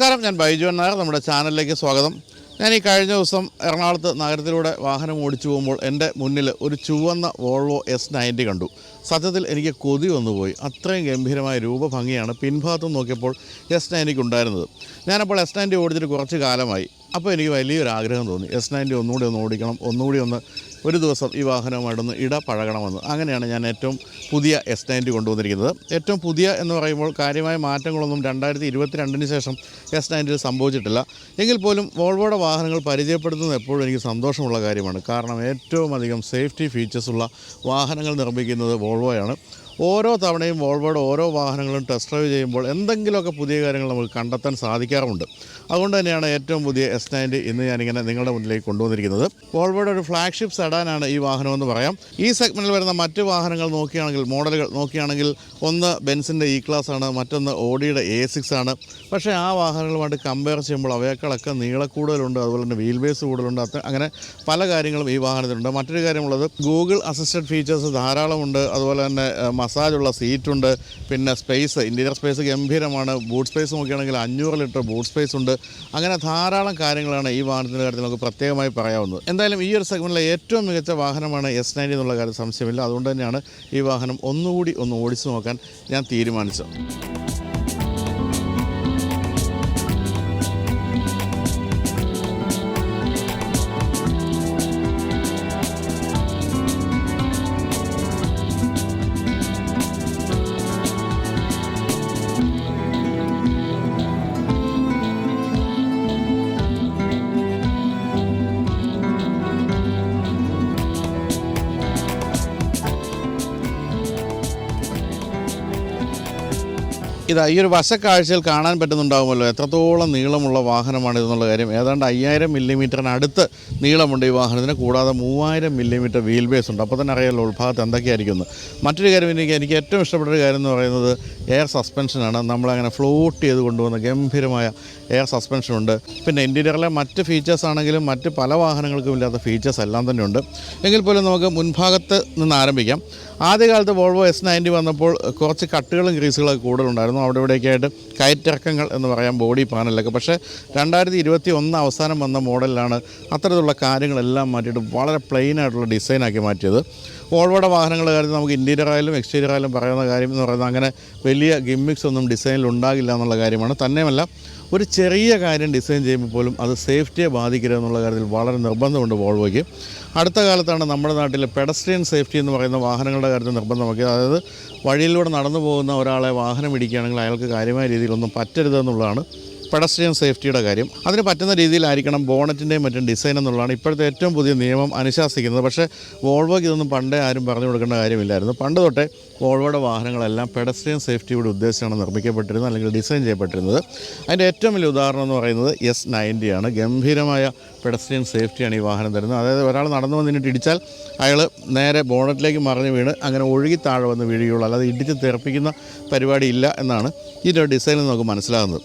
നമസ്കാരം. ഞാൻ ബൈജു നായർ നമ്മുടെ ചാനലിലേക്ക് സ്വാഗതം. ഞാൻ ഈ കഴിഞ്ഞ ദിവസം എറണാകുളത്ത് നഗരത്തിലൂടെ വാഹനം ഓടിച്ചു പോകുമ്പോൾ എന്റെ മുന്നിൽ ഒരു ചുവന്ന വോൾവോ എസ് നയന്റി കണ്ടു. സത്യത്തിൽ എനിക്ക് കൊതി വന്നുപോയി. അത്രയും ഗംഭീരമായ രൂപഭംഗിയാണ് പിൻഭാഗത്ത് നോക്കിയപ്പോൾ എസ് നയന്റിക്ക് ഉണ്ടായിരുന്നത്. ഞാനപ്പോൾ എസ് നയന്റി ഓടിച്ചിട്ട് കുറച്ച് കാലമായി. അപ്പോൾ എനിക്ക് വലിയൊരു ആഗ്രഹം തോന്നി. എസ് നയന്റി ഒന്നുകൂടി ഒന്ന് ഓടിക്കണം. ഒന്നുകൂടി ഒന്ന് ഒരു ദിവസം ഈ വാഹനമായിടുന്ന് ഇട പഴകണമെന്ന്. അങ്ങനെയാണ് ഞാൻ ഏറ്റവും പുതിയ എസ് നയന്റി കൊണ്ടുവന്നിരിക്കുന്നത്. ഏറ്റവും പുതിയ എന്ന് പറയുമ്പോൾ കാര്യമായ മാറ്റങ്ങളൊന്നും രണ്ടായിരത്തി ഇരുപത്തിരണ്ടിന് ശേഷം എസ് നയന്റിയിൽ സംഭവിച്ചിട്ടില്ല. എങ്കിൽ പോലും വോൾവോയുടെ വാഹനങ്ങൾ പരിചയപ്പെടുത്തുന്നത് എപ്പോഴും എനിക്ക് സന്തോഷമുള്ള കാര്യമാണ്. കാരണം ഏറ്റവും അധികം സേഫ്റ്റി ഫീച്ചേഴ്സുള്ള വാഹനങ്ങൾ നിർമ്മിക്കുന്നത് വോൾവോയാണ്. ഓരോ തവണയും വോൾവോയുടെ ഓരോ വാഹനങ്ങളും ടെസ്റ്റ് ഡ്രൈവ് ചെയ്യുമ്പോൾ എന്തെങ്കിലുമൊക്കെ പുതിയ കാര്യങ്ങൾ നമുക്ക് കണ്ടെത്താൻ സാധിക്കാറുമുണ്ട്. അതുകൊണ്ട് തന്നെയാണ് ഏറ്റവും പുതിയ എസ് നയന്റി ഇന്ന് ഞാനിങ്ങനെ നിങ്ങളുടെ മുന്നിലേക്ക് കൊണ്ടുവന്നിരിക്കുന്നത്. വോൾവോയുടെ ഒരു ഫ്ലാഗ്ഷിപ്പ് സെഡാനാണ് ഈ വാഹനമെന്ന് പറയാം. ഈ സെഗ്മെന്റിൽ വരുന്ന മറ്റ് വാഹനങ്ങൾ നോക്കുകയാണെങ്കിൽ മോഡലുകൾ നോക്കുകയാണെങ്കിൽ ഒന്ന് ബെൻസിന്റെ ഇ ക്ലാസ് ആണ് മറ്റൊന്ന് ഓഡിയുടെ എ സിക്സ് ആണ്. പക്ഷേ ആ വാഹനങ്ങളുമായിട്ട് കമ്പയർ ചെയ്യുമ്പോൾ അവയേക്കാളൊക്കെ നീളക്കൂടുതലുണ്ട് അതുപോലെ തന്നെ വീൽ ബേസ് കൂടുതലുണ്ട് അങ്ങനെ പല കാര്യങ്ങളും ഈ വാഹനത്തിലുണ്ട്. മറ്റൊരു കാര്യമുള്ളത് ഗൂഗിൾ അസിസ്റ്റഡ് ഫീച്ചേഴ്സ് ധാരാളമുണ്ട് അതുപോലെ തന്നെ മസാജുള്ള സീറ്റുണ്ട് പിന്നെ സ്പേസ് ഇന്റീരിയർ സ്പേസ് ഗംഭീരമാണ്. ബൂട്ട് സ്പേസ് നോക്കുകയാണെങ്കിൽ അഞ്ഞൂറ് ലിറ്റർ ബൂട്ട് സ്പേസ് ഉണ്ട്. അങ്ങനെ ധാരാളം കാര്യങ്ങളാണ് ഈ വാഹനത്തിന്റെ കാര്യത്തിൽ നമുക്ക് പ്രത്യേകമായി പറയാവുന്നത്. എന്തായാലും ഈ ഒരു സെഗ്മെന്റിലെ ഏറ്റവും മികച്ച വാഹനമാണ് എസ് നയന്റി എന്നുള്ള കാര്യം സംശയമില്ല. അതുകൊണ്ട് തന്നെയാണ് ഈ വാഹനം ഒന്നുകൂടി ഒന്ന് ഓടിച്ചു നോക്കാൻ ഞാൻ തീരുമാനിച്ചത്. ഇതാ ഈ ഒരു വശക്കാഴ്ചയിൽ കാണാൻ പറ്റുന്നുണ്ടാകുമല്ലോ എത്രത്തോളം നീളമുള്ള വാഹനമാണ് ഇതെന്നുള്ള കാര്യം. ഏതാണ്ട് അയ്യായിരം മില്ലിമീറ്ററിന് അടുത്ത് നീളമുണ്ട് ഈ വാഹനത്തിന്. കൂടാതെ മൂവായിരം മില്ലിമീറ്റർ വീൽ ബേസ് ഉണ്ട്. അപ്പോൾ തന്നെ അറിയാമല്ലോ ഉൾഭാഗത്ത് എന്തൊക്കെയായിരിക്കും മറ്റൊരു കാര്യം എനിക്ക് എനിക്ക് ഏറ്റവും ഇഷ്ടപ്പെട്ട ഒരു കാര്യം എന്ന് പറയുന്നത് എയർ സസ്പെൻഷനാണ് നമ്മളങ്ങനെ ഫ്ലോട്ട് ചെയ്ത് കൊണ്ടുവന്ന ഗംഭീരമായ എയർ സസ്പെൻഷനുണ്ട് പിന്നെ ഇന്റീരിയറിലെ മറ്റ് ഫീച്ചേഴ്സ് ആണെങ്കിലും മറ്റ് പല വാഹനങ്ങൾക്കും ഇല്ലാത്ത ഫീച്ചേഴ്സ് എല്ലാം തന്നെ ഉണ്ട്. എങ്കിൽ പോലും നമുക്ക് മുൻഭാഗത്ത് നിന്ന് ആരംഭിക്കാം. ആദ്യകാലത്ത് വോൾവോ എസ് നയന്റി വന്നപ്പോൾ കുറച്ച് കട്ടുകളും ഗ്രീസുകളൊക്കെ കൂടുതലുണ്ടായിരുന്നു. അവിടെ ഇവിടെയൊക്കെ ആയിട്ട് കയറ്റിറക്കങ്ങൾ എന്ന് പറയാം ബോഡി പാനലൊക്കെ പക്ഷേ രണ്ടായിരത്തി ഇരുപത്തി ഒന്ന് അവസാനം വന്ന മോഡലിലാണ് അത്തരത്തിലുള്ള കാര്യങ്ങളെല്ലാം മാറ്റിയിട്ട് വളരെ പ്ലെയിൻ ആയിട്ടുള്ള ഡിസൈനാക്കി മാറ്റിയത്. വോൾവോയുടെ വാഹനങ്ങളുടെ കാര്യത്തിൽ നമുക്ക് ഇന്റീരിയർ ആയാലും എക്സ്റ്റീരിയർ ആയാലും പറയുന്ന കാര്യം എന്ന് പറയുന്നത് അങ്ങനെ വലിയ ഗിമ്മിക്സ് ഒന്നും ഡിസൈനിൽ ഉണ്ടാകില്ല എന്നുള്ള കാര്യമാണ്. തന്നെയുമല്ല ഒരു ചെറിയ കാര്യം ഡിസൈൻ ചെയ്യുമ്പോൾ പോലും അത് സേഫ്റ്റിയെ ബാധിക്കരുത് എന്നുള്ള കാര്യത്തിൽ വളരെ നിർബന്ധമുണ്ട് വോൾവോയ്ക്ക്. അടുത്ത കാലത്താണ് നമ്മുടെ നാട്ടിൽ പെഡസ്ട്രിയൻ സേഫ്റ്റി എന്ന് പറയുന്ന വാഹനങ്ങളുടെ കാര്യത്തിൽ നിർബന്ധമാക്കിയത്. അതായത് വഴിയിലൂടെ നടന്നു പോകുന്ന ഒരാളെ വാഹനം ഇടിക്കുകയാണെങ്കിൽ അയാൾക്ക് കാര്യമായ രീതിയിലൊന്നും പറ്റരുതെന്നുള്ളതാണ് പെഡസ്ട്രിയൻ സേഫ്റ്റിയുടെ കാര്യം. അതിന് പറ്റുന്ന രീതിയിലായിരിക്കണം ബോണറ്റിന്റെയും മറ്റും ഡിസൈൻ എന്നുള്ളതാണ് ഇപ്പോഴത്തെ ഏറ്റവും പുതിയ നിയമം അനുശാസിക്കുന്നത്. പക്ഷേ വോൾവോയ്ക്ക് ഇതൊന്നും പണ്ടേ ആരും പറഞ്ഞു കൊടുക്കേണ്ട കാര്യമില്ലായിരുന്നു. പണ്ട് തൊട്ടേ വോൾവോയുടെ വാഹനങ്ങളെല്ലാം പെഡസ്ട്രിയൻ സേഫ്റ്റിയുടെ ഉദ്ദേശമാണ് നിർമ്മിക്കപ്പെട്ടിരുന്നത് അല്ലെങ്കിൽ ഡിസൈൻ ചെയ്യപ്പെട്ടിരുന്നത്. അതിന്റെ ഏറ്റവും വലിയ ഉദാഹരണം എന്ന് പറയുന്നത് എസ് നയന്റിയാണ് ഗംഭീരമായ പെഡസ്ട്രിയൻ സേഫ്റ്റിയാണ് ഈ വാഹനം തരുന്നത്. അതായത് ഒരാൾ നടന്നു വന്നിട്ട് ഇടിച്ചാൽ അയാൾ നേരെ ബോണറ്റിലേക്ക് മറിഞ്ഞ് വീണ് അങ്ങനെ ഒഴുകി താഴെ വന്ന് വീഴുകയുള്ളൂ. അല്ലാതെ ഇടിച്ച് തെറിപ്പിക്കുന്ന പരിപാടിയില്ല എന്നാണ് ഒരു ഡിസൈനിൽ നമുക്ക് മനസ്സിലാകുന്നത്.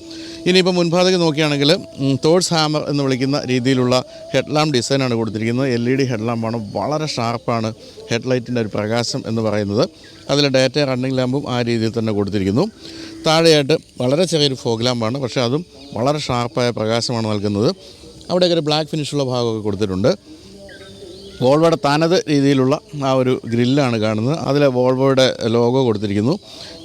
ഇനിയിപ്പോൾ മുൻഭാഗത്തേക്ക് നോക്കുകയാണെങ്കിൽ തോഴ്സ് ഹാമർ എന്ന് വിളിക്കുന്ന രീതിയിലുള്ള ഹെഡ്ലാം ഡിസൈനാണ് കൊടുത്തിരിക്കുന്നത്. എൽ ഇ ഡി ഹെഡ്ലാമ്പാണ്. വളരെ ഷാർപ്പാണ് ഹെഡ്ലൈറ്റിന്റെ ഒരു പ്രകാശം എന്ന് പറയുന്നത്. അതിൽ ഡാറ്റ റണ്ണിങ് ലാമ്പും ആ രീതിയിൽ തന്നെ കൊടുത്തിരിക്കുന്നു. താഴെയായിട്ട് വളരെ ചെറിയൊരു ഫോഗ് ലാമ്പാണ്. പക്ഷേ അതും വളരെ ഷാർപ്പായ പ്രകാശമാണ് നൽകുന്നത്. അവിടെയൊക്കെ ഒരു ബ്ലാക്ക് ഫിനിഷുള്ള ഭാഗമൊക്കെ കൊടുത്തിട്ടുണ്ട്. വോൾവോയുടെ തനത് രീതിയിലുള്ള ആ ഒരു ഗ്രില്ലാണ് കാണുന്നത്. അതിൽ വോൾവോയുടെ ലോഗോ കൊടുത്തിരിക്കുന്നു.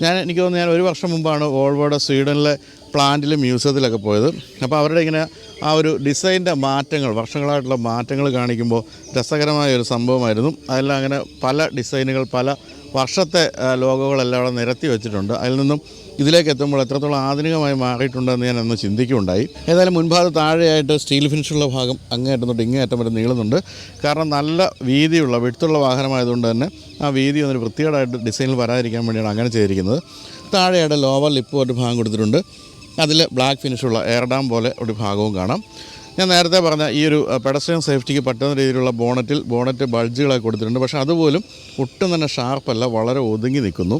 ഞാൻ എനിക്ക് തോന്നുന്നു ഞാൻ ഒരു വർഷം മുമ്പാണ് വോൾവോയുടെ സ്വീഡനിലെ പ്ലാന്റിലും മ്യൂസിയത്തിലൊക്കെ പോയത്. അപ്പോൾ അവരുടെ ഇങ്ങനെ ആ ഒരു ഡിസൈന്റെ മാറ്റങ്ങൾ വർഷങ്ങളായിട്ടുള്ള മാറ്റങ്ങൾ കാണിക്കുമ്പോൾ രസകരമായ ഒരു സംഭവമായിരുന്നു. അതെല്ലാം അങ്ങനെ പല ഡിസൈനുകൾ പല വർഷത്തെ ലോഗോകളെല്ലാം അവിടെ നിരത്തി വെച്ചിട്ടുണ്ട്. അതിൽ നിന്നും ഇതിലേക്ക് എത്തുമ്പോൾ എത്രത്തോളം ആധുനികമായി മാറിയിട്ടുണ്ടെന്ന് ഞാൻ അന്ന് ചിന്തിക്കുകയുണ്ടായി. ഏതായാലും മുൻഭാഗത്ത് താഴെയായിട്ട് സ്റ്റീൽ ഫിനിഷുള്ള ഭാഗം അങ്ങേയറ്റം തൊട്ട് വരെ നീളുന്നുണ്ട്. കാരണം നല്ല വീതിയുള്ള വെടുത്തുള്ള വാഹനമായതുകൊണ്ട് തന്നെ ആ വീതി ഒന്നൊരു വൃത്തികേടായിട്ട് ഡിസൈനിൽ വരാതിരിക്കാൻ വേണ്ടിയാണ് അങ്ങനെ ചെയ്തിരിക്കുന്നത്. താഴെയായിട്ട് ലോവർ ലിപ്പ് ഒരു ഭാഗം കൊടുത്തിട്ടുണ്ട്. അതിൽ ബ്ലാക്ക് ഫിനിഷുള്ള എയർ ഡാം പോലെ ഒരു ഭാഗവും കാണാം. ഞാൻ നേരത്തെ പറഞ്ഞ ഈ ഒരു പെഡസ്ട്രിയൻ സേഫ്റ്റിക്ക് പറ്റുന്ന രീതിയിലുള്ള ബോണറ്റിൽ ബോണറ്റ് ബൾജുകളൊക്കെ കൊടുത്തിട്ടുണ്ട്. പക്ഷേ അതുപോലും ഒട്ടും തന്നെ ഷാർപ്പല്ല വളരെ ഒതുങ്ങി നിൽക്കുന്നു.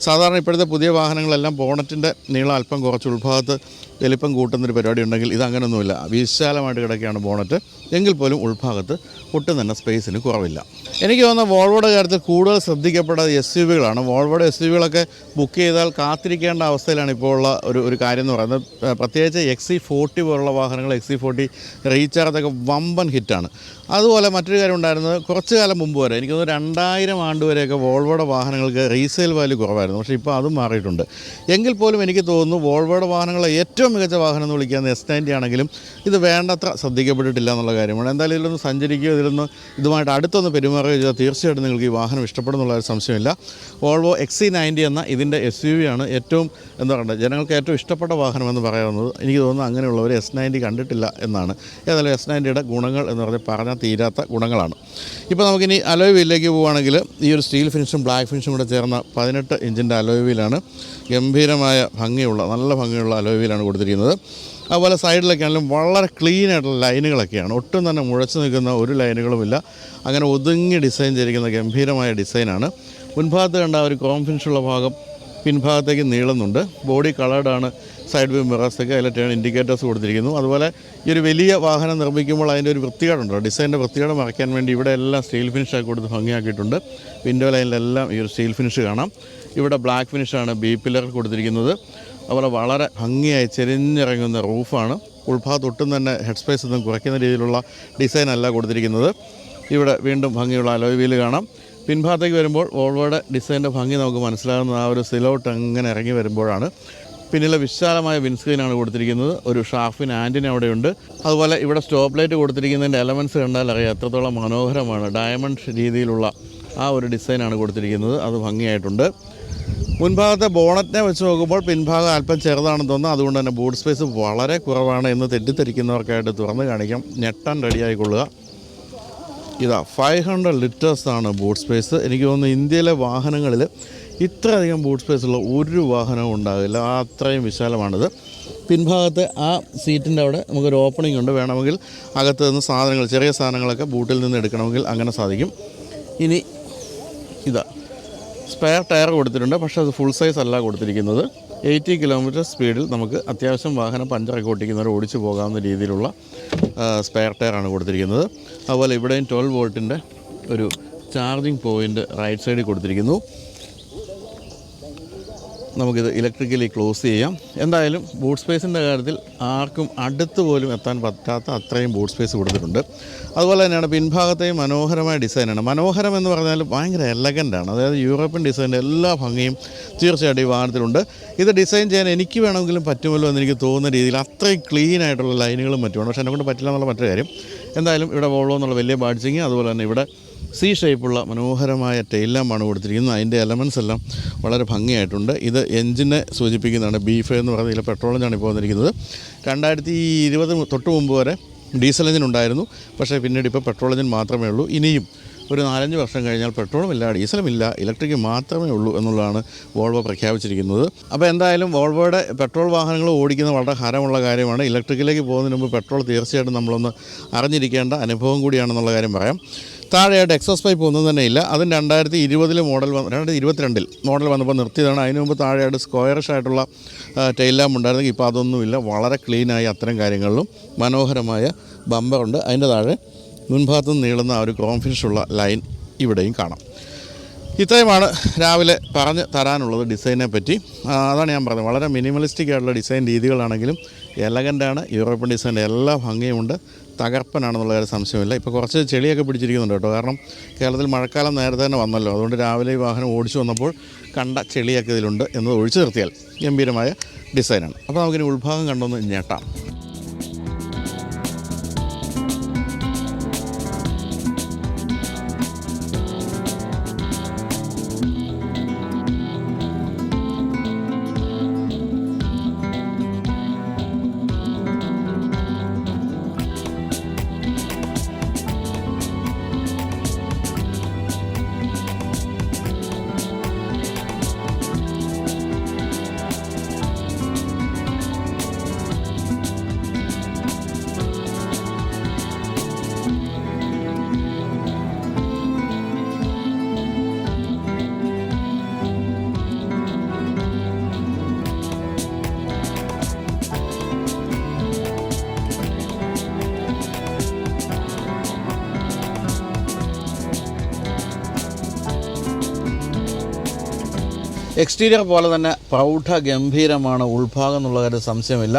സാധാരണ ഇപ്പോഴത്തെ പുതിയ വാഹനങ്ങളെല്ലാം ബോണറ്റിന്റെ നീളം അല്പം കുറച്ച് ഉൾഭാഗത്ത് വലിപ്പം കൂട്ടുന്നൊരു പരിപാടി ഉണ്ടെങ്കിൽ ഇത് അങ്ങനെയൊന്നുമില്ല വിശാലമായിട്ട് കിടക്കുകയാണ് ബോണറ്റ്. എങ്കിൽ പോലും ഉൾഭാഗത്ത് ഒട്ടും തന്നെ സ്പേസിന് കുറവില്ല. എനിക്ക് തോന്നുന്ന വോൾവോയുടെ കാര്യത്തിൽ കൂടുതൽ ശ്രദ്ധിക്കപ്പെടാത്ത എസ് യു വികളാണ്. വോൾവോയുടെ എസ് യു വികളൊക്കെ ബുക്ക് ചെയ്താൽ കാത്തിരിക്കേണ്ട അവസ്ഥയിലാണ് ഇപ്പോൾ ഉള്ള ഒരു ഒരു കാര്യം എന്ന് പറയുന്നത്. പ്രത്യേകിച്ച് എക്സ് ഫോർട്ടി പോലുള്ള വാഹനങ്ങൾ എക്സ് ഫോർട്ടി റീചാർജൊക്കെ വമ്പൻ ഹിറ്റാണ്. അതുപോലെ മറ്റൊരു കാര്യം ഉണ്ടായിരുന്നത് കുറച്ച് കാലം മുമ്പ് വരെ എനിക്ക് തോന്നുന്നു രണ്ടായിരം ആണ്ട് വരെയൊക്കെ വോൾവോയുടെ വാഹനങ്ങൾക്ക് റീസെയിൽ വാല്യൂ കുറവായിരുന്നു. പക്ഷേ ഇപ്പോൾ അതും മാറിയിട്ടുണ്ട്. എങ്കിൽ പോലും എനിക്ക് തോന്നുന്നു വോൾവോയുടെ വാഹനങ്ങളെ ഏറ്റവും മികച്ച വാഹനം എന്ന് വിളിക്കുന്നത് എസ് നയന്റി ആണെങ്കിലും ഇത് വേണ്ടത്ര ശ്രദ്ധിക്കപ്പെട്ടിട്ടില്ല എന്നുള്ള കാര്യമാണ്. എന്തായാലും ഇതിലൊന്ന് സഞ്ചരിക്കുകയോ ഇതിലൊന്ന് ഇതുമായിട്ട് അടുത്തൊന്ന് പെരുമാറുകയോ ചെയ്താൽ തീർച്ചയായിട്ടും നിങ്ങൾക്ക് ഈ വാഹനം ഇഷ്ടപ്പെടുന്നുള്ള ഒരു സംശയമില്ല. വോൾവോ എക്സ് നയന്റി എന്ന ഇതിന്റെ എസ് യു വി ആണ് ഏറ്റവും എന്താ പറയുക ജനങ്ങൾക്ക് ഏറ്റവും ഇഷ്ടപ്പെട്ട വാഹനം എന്ന് പറയാവുന്നത്. എനിക്ക് തോന്നുന്നു അങ്ങനെയുള്ളവർ എസ് നയന്റി കണ്ടിട്ടില്ല എന്നാണ്. ഏതായാലും എസ് നയന്റിയുടെ ഗുണങ്ങൾ എന്ന് പറഞ്ഞാൽ പറഞ്ഞാൽ തീരാത്ത ഗുണങ്ങളാണ്. ഇപ്പോൾ നമുക്കിനി അലോയ് വീലിലേക്ക് പോവുകയാണെങ്കിൽ ഈ ഒരു സ്റ്റീൽ ഫിനിഷും ബ്ലാക്ക് ഫിനിഷും കൂടെ ചേർന്ന പതിനെട്ട് ഇഞ്ചിന്റെ അലോയ് വീലാണ് ഗംഭീരമായ ഭംഗിയുള്ള നല്ല ഭംഗിയുള്ള അലോയ് വീലാണ് കൊടുത്തിരിക്കുന്നത്. അതുപോലെ സൈഡിലൊക്കെ ആണെങ്കിലും വളരെ ക്ലീൻ ആയിട്ടുള്ള ലൈനുകളൊക്കെയാണ് ഒട്ടും തന്നെ മുഴച്ചു നിൽക്കുന്ന ഒരു ലൈനുകളുമില്ല അങ്ങനെ ഒതുങ്ങി ഡിസൈൻ ചെയ്തിരിക്കുന്ന ഗംഭീരമായ ഡിസൈനാണ് മുൻഭാഗത്ത് കണ്ട ഒരു കോംഫിനിഷുള്ള ഭാഗം പിൻഭാഗത്തേക്ക് നീളുന്നുണ്ട്. ബോഡി കളേർഡാണ് സൈഡ് വ്യൂ മിറേഴ്സൊക്കെ ടേൺ ഇൻഡിക്കേറ്റേഴ്സ് കൊടുത്തിരിക്കുന്നു. അതുപോലെ ഈ ഒരു വലിയ വാഹനം നിർമ്മിക്കുമ്പോൾ അതിന്റെ ഒരു വൃത്തികേടുണ്ടോ ഡിസൈനിന്റെ വൃത്തികേട് മറയ്ക്കാൻ വേണ്ടി ഇവിടെ എല്ലാം സ്റ്റീൽ ഫിനിഷാക്കി കൊടുത്ത് ഭംഗിയാക്കിയിട്ടുണ്ട്. വിൻഡോ ലൈനിലെല്ലാം ഈ ഒരു സ്റ്റീൽ ഫിനിഷ് കാണാം. ഇവിടെ ബ്ലാക്ക് ഫിനിഷാണ് ബി പില്ലർ കൊടുത്തിരിക്കുന്നത്. അതുപോലെ വളരെ ഭംഗിയായി ചെരിഞ്ഞിറങ്ങുന്ന റൂഫാണ് ഉൾഭാഗത്ത് ഒട്ടും തന്നെ ഹെഡ് സ്പേസ് ഒന്നും കുറയ്ക്കുന്ന രീതിയിലുള്ള ഡിസൈൻ അല്ല കൊടുത്തിരിക്കുന്നത്. ഇവിടെ വീണ്ടും ഭംഗിയുള്ള അലോയ് വീൽ കാണാം. പിൻഭാഗത്തേക്ക് വരുമ്പോൾ വോൾവോയുടെ ഡിസൈന്റെ ഭംഗി നമുക്ക് മനസ്സിലാകുന്ന ആ ഒരു സിലോട്ട് അങ്ങനെ ഇറങ്ങി വരുമ്പോഴാണ്. പിന്നിലെ വിശാലമായ വിൻസ്ക്രീനാണ് കൊടുത്തിരിക്കുന്നത്. ഒരു ഷാഫിൻ ആന്റിന അവിടെയുണ്ട്. അതുപോലെ ഇവിടെ സ്റ്റോപ്പ് ലൈറ്റ് കൊടുത്തിരിക്കുന്നതിന്റെ എലമെൻസ് കണ്ടാൽ അറിയാം എത്രത്തോളം മനോഹരമാണ്. ഡയമണ്ട് രീതിയിലുള്ള ആ ഒരു ഡിസൈനാണ് കൊടുത്തിരിക്കുന്നത്. അത് ഭംഗിയായിട്ടുണ്ട്. മുൻഭാഗത്തെ ബോണറ്റിനെ വെച്ച് നോക്കുമ്പോൾ പിൻഭാഗം അല്പം ചെറുതാണെന്ന് തോന്നുന്നു. അതുകൊണ്ട് തന്നെ ബൂട്ട് സ്പേസ് വളരെ കുറവാണ് എന്ന് തെറ്റിദ്ധരിക്കുന്നവർക്കായിട്ട് തുറന്ന് കാണിക്കാം. ഞെട്ടാൻ റെഡിയായിക്കൊള്ളുക. ഇതാ ഫൈവ് ഹൺഡ്രഡ് ലിറ്റേഴ്സാണ് ബൂട്ട് സ്പേസ്. എനിക്ക് തോന്നുന്നു ഇന്ത്യയിലെ വാഹനങ്ങളിൽ ഇത്രയധികം ബൂട്ട് സ്പേസ് ഉള്ള ഒരു വാഹനവും ഉണ്ടാകില്ല. അത്രയും വിശാലമാണിത്. പിൻഭാഗത്തെ ആ സീറ്റിന്റെ അവിടെ നമുക്കൊരു ഓപ്പണിംഗ് ഉണ്ട്. വേണമെങ്കിൽ അകത്ത് നിന്ന് സാധനങ്ങൾ ചെറിയ സാധനങ്ങളൊക്കെ ബൂട്ടിൽ നിന്ന് എടുക്കണമെങ്കിൽ അങ്ങനെ സാധിക്കും. ഇനി ഇതാ സ്പെയർ ടയർ കൊടുത്തിട്ടുണ്ട്. പക്ഷേ അത് ഫുൾ സൈസ് അല്ല കൊടുത്തിരിക്കുന്നത്. എയ്റ്റി കിലോമീറ്റർ സ്പീഡിൽ നമുക്ക് അത്യാവശ്യം വാഹനം പഞ്ചറൊക്കെ ഒട്ടിക്കുന്നവർ ഓടിച്ചു പോകാവുന്ന രീതിയിലുള്ള സ്പെയർ ടയറാണ് കൊടുത്തിരിക്കുന്നത്. അതുപോലെ ഇവിടെയും ട്വൽവ് വോൾട്ടിന്റെ ഒരു ചാർജിങ് പോയിന്റ് റൈറ്റ് സൈഡിൽ കൊടുത്തിരിക്കുന്നു. നമുക്കിത് ഇലക്ട്രിക്കലി ക്ലോസ് ചെയ്യാം. എന്തായാലും ബൂട്ട് സ്പേസിന്റെ കാര്യത്തിൽ ആർക്കും അടുത്ത് പോലും എത്താൻ പറ്റാത്ത അത്രയും ബൂട്ട് സ്പേസ് കൊടുത്തിട്ടുണ്ട്. അതുപോലെ തന്നെയാണ് പിൻഭാഗത്തെയും മനോഹരമായ ഡിസൈനാണ് മനോഹരം എന്ന് പറഞ്ഞാൽ ഭയങ്കര എലഗന്റാണ് അതായത് യൂറോപ്യൻ ഡിസൈന്റെ എല്ലാ ഭംഗിയും തീർച്ചയായിട്ടും ഈ വാഹനത്തിലുണ്ട്. ഇത് ഡിസൈൻ ചെയ്യാൻ എനിക്ക് വേണമെങ്കിലും പറ്റുമല്ലോ എന്ന് എനിക്ക് തോന്നുന്ന രീതിയിൽ അത്രയും ക്ലീൻ ആയിട്ടുള്ള ലൈനുകളും മറ്റുമാണ്. പക്ഷേ എന്നെക്കൊണ്ട് പറ്റില്ല എന്നുള്ള മറ്റൊരു കാര്യം. എന്തായാലും ഇവിടെ വോളോ എന്നുള്ള വലിയ ബാഡ്ജിങ് അതുപോലെ തന്നെ ഇവിടെ സി ഷേപ്പുള്ള മനോഹരമായ ടെയിലാമാണ് കൊടുത്തിരിക്കുന്നത്. അതിന്റെ എലമെൻസ് എല്ലാം വളരെ ഭംഗിയായിട്ടുണ്ട്. ഇത് എഞ്ചിനെ സൂചിപ്പിക്കുന്നതാണ് ബീഫ് എന്ന് പറയുന്നത് ഇതിൽ പെട്രോൾ ഇപ്പോൾ വന്നിരിക്കുന്നത്. രണ്ടായിരത്തി ഇരുപത് തൊട്ട് മുമ്പ് വരെ ഡീസൽ എഞ്ചിൻ ഉണ്ടായിരുന്നു. പക്ഷേ പിന്നീട് ഇപ്പോൾ പെട്രോൾ എഞ്ചിൻ മാത്രമേ ഉള്ളൂ. ഇനിയും ഒരു നാലഞ്ച് വർഷം കഴിഞ്ഞാൽ പെട്രോളും ഇല്ല ഡീസലും ഇല്ല ഇലക്ട്രിക് മാത്രമേ ഉള്ളൂ എന്നുള്ളതാണ് വോൾവോ പ്രഖ്യാപിച്ചിരിക്കുന്നത്. അപ്പോൾ എന്തായാലും വോൾവോയുടെ പെട്രോൾ വാഹനങ്ങൾ ഓടിക്കുന്നത് വളരെ ഹരമുള്ള കാര്യമാണ്. ഇലക്ട്രിക്കിലേക്ക് പോകുന്നതിന് മുമ്പ് പെട്രോൾ തീർച്ചയായിട്ടും നമ്മളൊന്ന് അറിഞ്ഞിരിക്കേണ്ട അനുഭവം കൂടിയാണെന്നുള്ള കാര്യം പറയാം. താഴെയായിട്ട് എക്സോസ് പൈപ്പ് ഒന്നും തന്നെ ഇല്ല. അതും രണ്ടായിരത്തി ഇരുപതിൽ മോഡൽ വന്ന് രണ്ടായിരത്തി ഇരുപത്തിരണ്ടിൽ മോഡൽ വന്നപ്പോൾ നിർത്തിയതാണ്. അതിന് മുമ്പ് താഴെയായിട്ട് സ്ക്വയറിഷ് ആയിട്ടുള്ള ലാമ്പ് ഉണ്ടായിരുന്നെങ്കിൽ ഇപ്പോൾ അതൊന്നുമില്ല വളരെ ക്ലീനായി അത്തരം കാര്യങ്ങളിലും മനോഹരമായ ബമ്പറുണ്ട് അതിന്റെ താഴെ മുൻഭാഗത്ത് നിന്ന് നീളുന്ന ഒരു ക്രോം ഫിനിഷുള്ള ലൈൻ ഇവിടെയും കാണാം. ഇത്രയുമാണ് രാവിലെ പറഞ്ഞ് തരാനുള്ളത് ഡിസൈനെ പറ്റി. അതാണ് ഞാൻ പറഞ്ഞത്. വളരെ മിനിമലിസ്റ്റിക് ആയിട്ടുള്ള ഡിസൈൻ രീതികളാണെങ്കിലും എലഗന്റാണ് യൂറോപ്യൻ ഡിസൈന്റെ എല്ലാ ഭംഗിയുമുണ്ട് തകർപ്പനാണെന്നുള്ള കാര്യം സംശയമില്ല. ഇപ്പോൾ കുറച്ച് ചെളിയൊക്കെ പിടിച്ചിരിക്കുന്നുണ്ട് കേട്ടോ. കാരണം കേരളത്തിൽ മഴക്കാലം നേരത്തെ തന്നെ വന്നല്ലോ. അതുകൊണ്ട് രാവിലെ ഈ വാഹനം ഓടിച്ചു വന്നപ്പോൾ കണ്ട ചെളിയൊക്കെ ഇതിലുണ്ട് എന്നത് ഒഴിച്ചു നിർത്തിയാൽ ഗംഭീരമായ ഡിസൈനാണ്. അപ്പോൾ നമുക്കിനി ഉൾഭാഗം കണ്ടൊന്ന് ഞെട്ടാം. എക്സ്റ്റീരിയർ പോലെ തന്നെ പ്രൗഢ ഗംഭീരമാണ് ഉൾഭാഗം എന്നുള്ള കാര്യം സംശയമില്ല.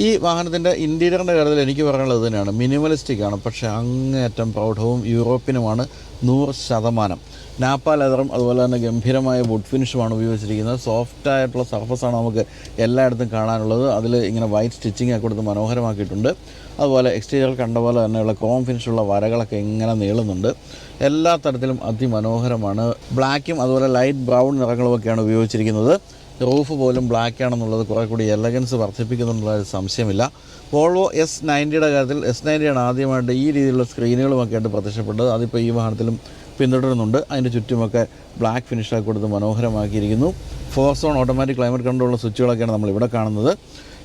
ഈ വാഹനത്തിന്റെ ഇന്റീരിയറിന്റെ കാര്യത്തിൽ എനിക്ക് പറയാനുള്ളത് തന്നെയാണ്. മിനിമലിസ്റ്റിക് ആണ്. പക്ഷേ അങ്ങേയറ്റം പ്രൗഢവും യൂറോപ്യനുമാണ് നൂറ് ശതമാനം. നാപ്പ ലെതറും അതുപോലെ തന്നെ ഗംഭീരമായ വുഡ് ഫിനിഷുമാണ് ഉപയോഗിച്ചിരിക്കുന്നത്. സോഫ്റ്റ് ആയിട്ടുള്ള സർഫസാണ് നമുക്ക് എല്ലായിടത്തും കാണാനുള്ളത്. അതിൽ ഇങ്ങനെ വൈറ്റ് സ്റ്റിച്ചിങ് ഒക്കെ കൊടുത്ത് മനോഹരമാക്കിയിട്ടുണ്ട്. അതുപോലെ എക്സ്റ്റീരിയർ കണ്ട പോലെ തന്നെയുള്ള ക്രോം ഫിനിഷുള്ള വരകളൊക്കെ ഇങ്ങനെ നീളുന്നുണ്ട്. എല്ലാ തരത്തിലും അതിമനോഹരമാണ്. ബ്ലാക്കും അതുപോലെ ലൈറ്റ് ബ്രൗൺ നിറങ്ങളുമൊക്കെയാണ് ഉപയോഗിച്ചിരിക്കുന്നത്. റൂഫ് പോലും ബ്ലാക്ക് ആണെന്നുള്ളത് കുറേ കൂടി എലഗൻസ് വർദ്ധിപ്പിക്കുന്നുള്ള ഒരു സംശയമില്ല. വോൾവോ എസ് നയന്റിയുടെ കാര്യത്തിൽ എസ് നയന്റിയാണ് ആദ്യമായിട്ട് ഈ രീതിയിലുള്ള സ്ക്രീനുകളുമൊക്കെ ആയിട്ട് പ്രത്യക്ഷപ്പെട്ടത്. അതിപ്പോൾ ഈ വാഹനത്തിലും പിന്തുടരുന്നുണ്ട്. അതിന്റെ ചുറ്റുമൊക്കെ ബ്ലാക്ക് ഫിനിഷാക്കി കൊടുത്ത് മനോഹരമാക്കിയിരിക്കുന്നു. ഫോർ സോൺ ഓട്ടോമാറ്റിക് ക്ലൈമറ്റ് കൺട്രോളുള്ള സ്വിച്ചുകളൊക്കെയാണ് നമ്മൾ ഇവിടെ കാണുന്നത്.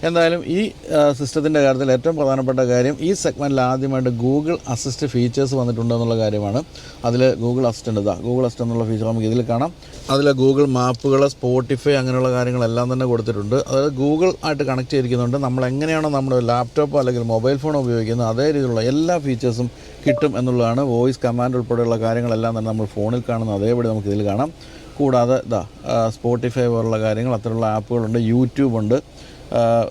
എന്തായാലും ഈ സിസ്റ്റത്തിന്റെ കാര്യത്തിൽ ഏറ്റവും പ്രധാനപ്പെട്ട കാര്യം ഈ സെഗ്മെന്റിൽ ആദ്യമായിട്ട് ഗൂഗിൾ അസിസ്റ്റ് ഫീച്ചേഴ്സ് വന്നിട്ടുണ്ട് എന്നുള്ള കാര്യമാണ്. അതിൽ ഗൂഗിൾ അസിസ്റ്റന്റ് ഇതാ ഗൂഗിൾ അസിസ്റ്റന്റ് എന്നുള്ള ഫീച്ചർ നമുക്ക് ഇതിൽ കാണാം. അതിൽ ഗൂഗിൾ മാപ്പുകൾ സ്പോട്ടിഫൈ അങ്ങനെയുള്ള കാര്യങ്ങളെല്ലാം തന്നെ കൊടുത്തിട്ടുണ്ട്. അതായത് ഗൂഗിൾ ആയിട്ട് കണക്ട് ചെയ്തിരിക്കുന്നുണ്ട്. നമ്മൾ എങ്ങനെയാണോ നമ്മുടെ ലാപ്ടോപ്പോ അല്ലെങ്കിൽ മൊബൈൽ ഫോണോ ഉപയോഗിക്കുന്നത് അതേ രീതിയിലുള്ള എല്ലാ ഫീച്ചേഴ്സും കിട്ടും എന്നുള്ളതാണ് വോയിസ് കമാൻഡ് ഉൾപ്പെടെയുള്ള കാര്യങ്ങളെല്ലാം തന്നെ നമ്മൾ ഫോണിൽ കാണുന്ന അതേപടി നമുക്ക് ഇതിൽ കാണാം. കൂടാതെ ഇതാ സ്പോട്ടിഫൈ പോലുള്ള കാര്യങ്ങൾ അത്തരമുള്ള ആപ്പുകളുണ്ട് യൂട്യൂബ് ഉണ്ട്. ആ,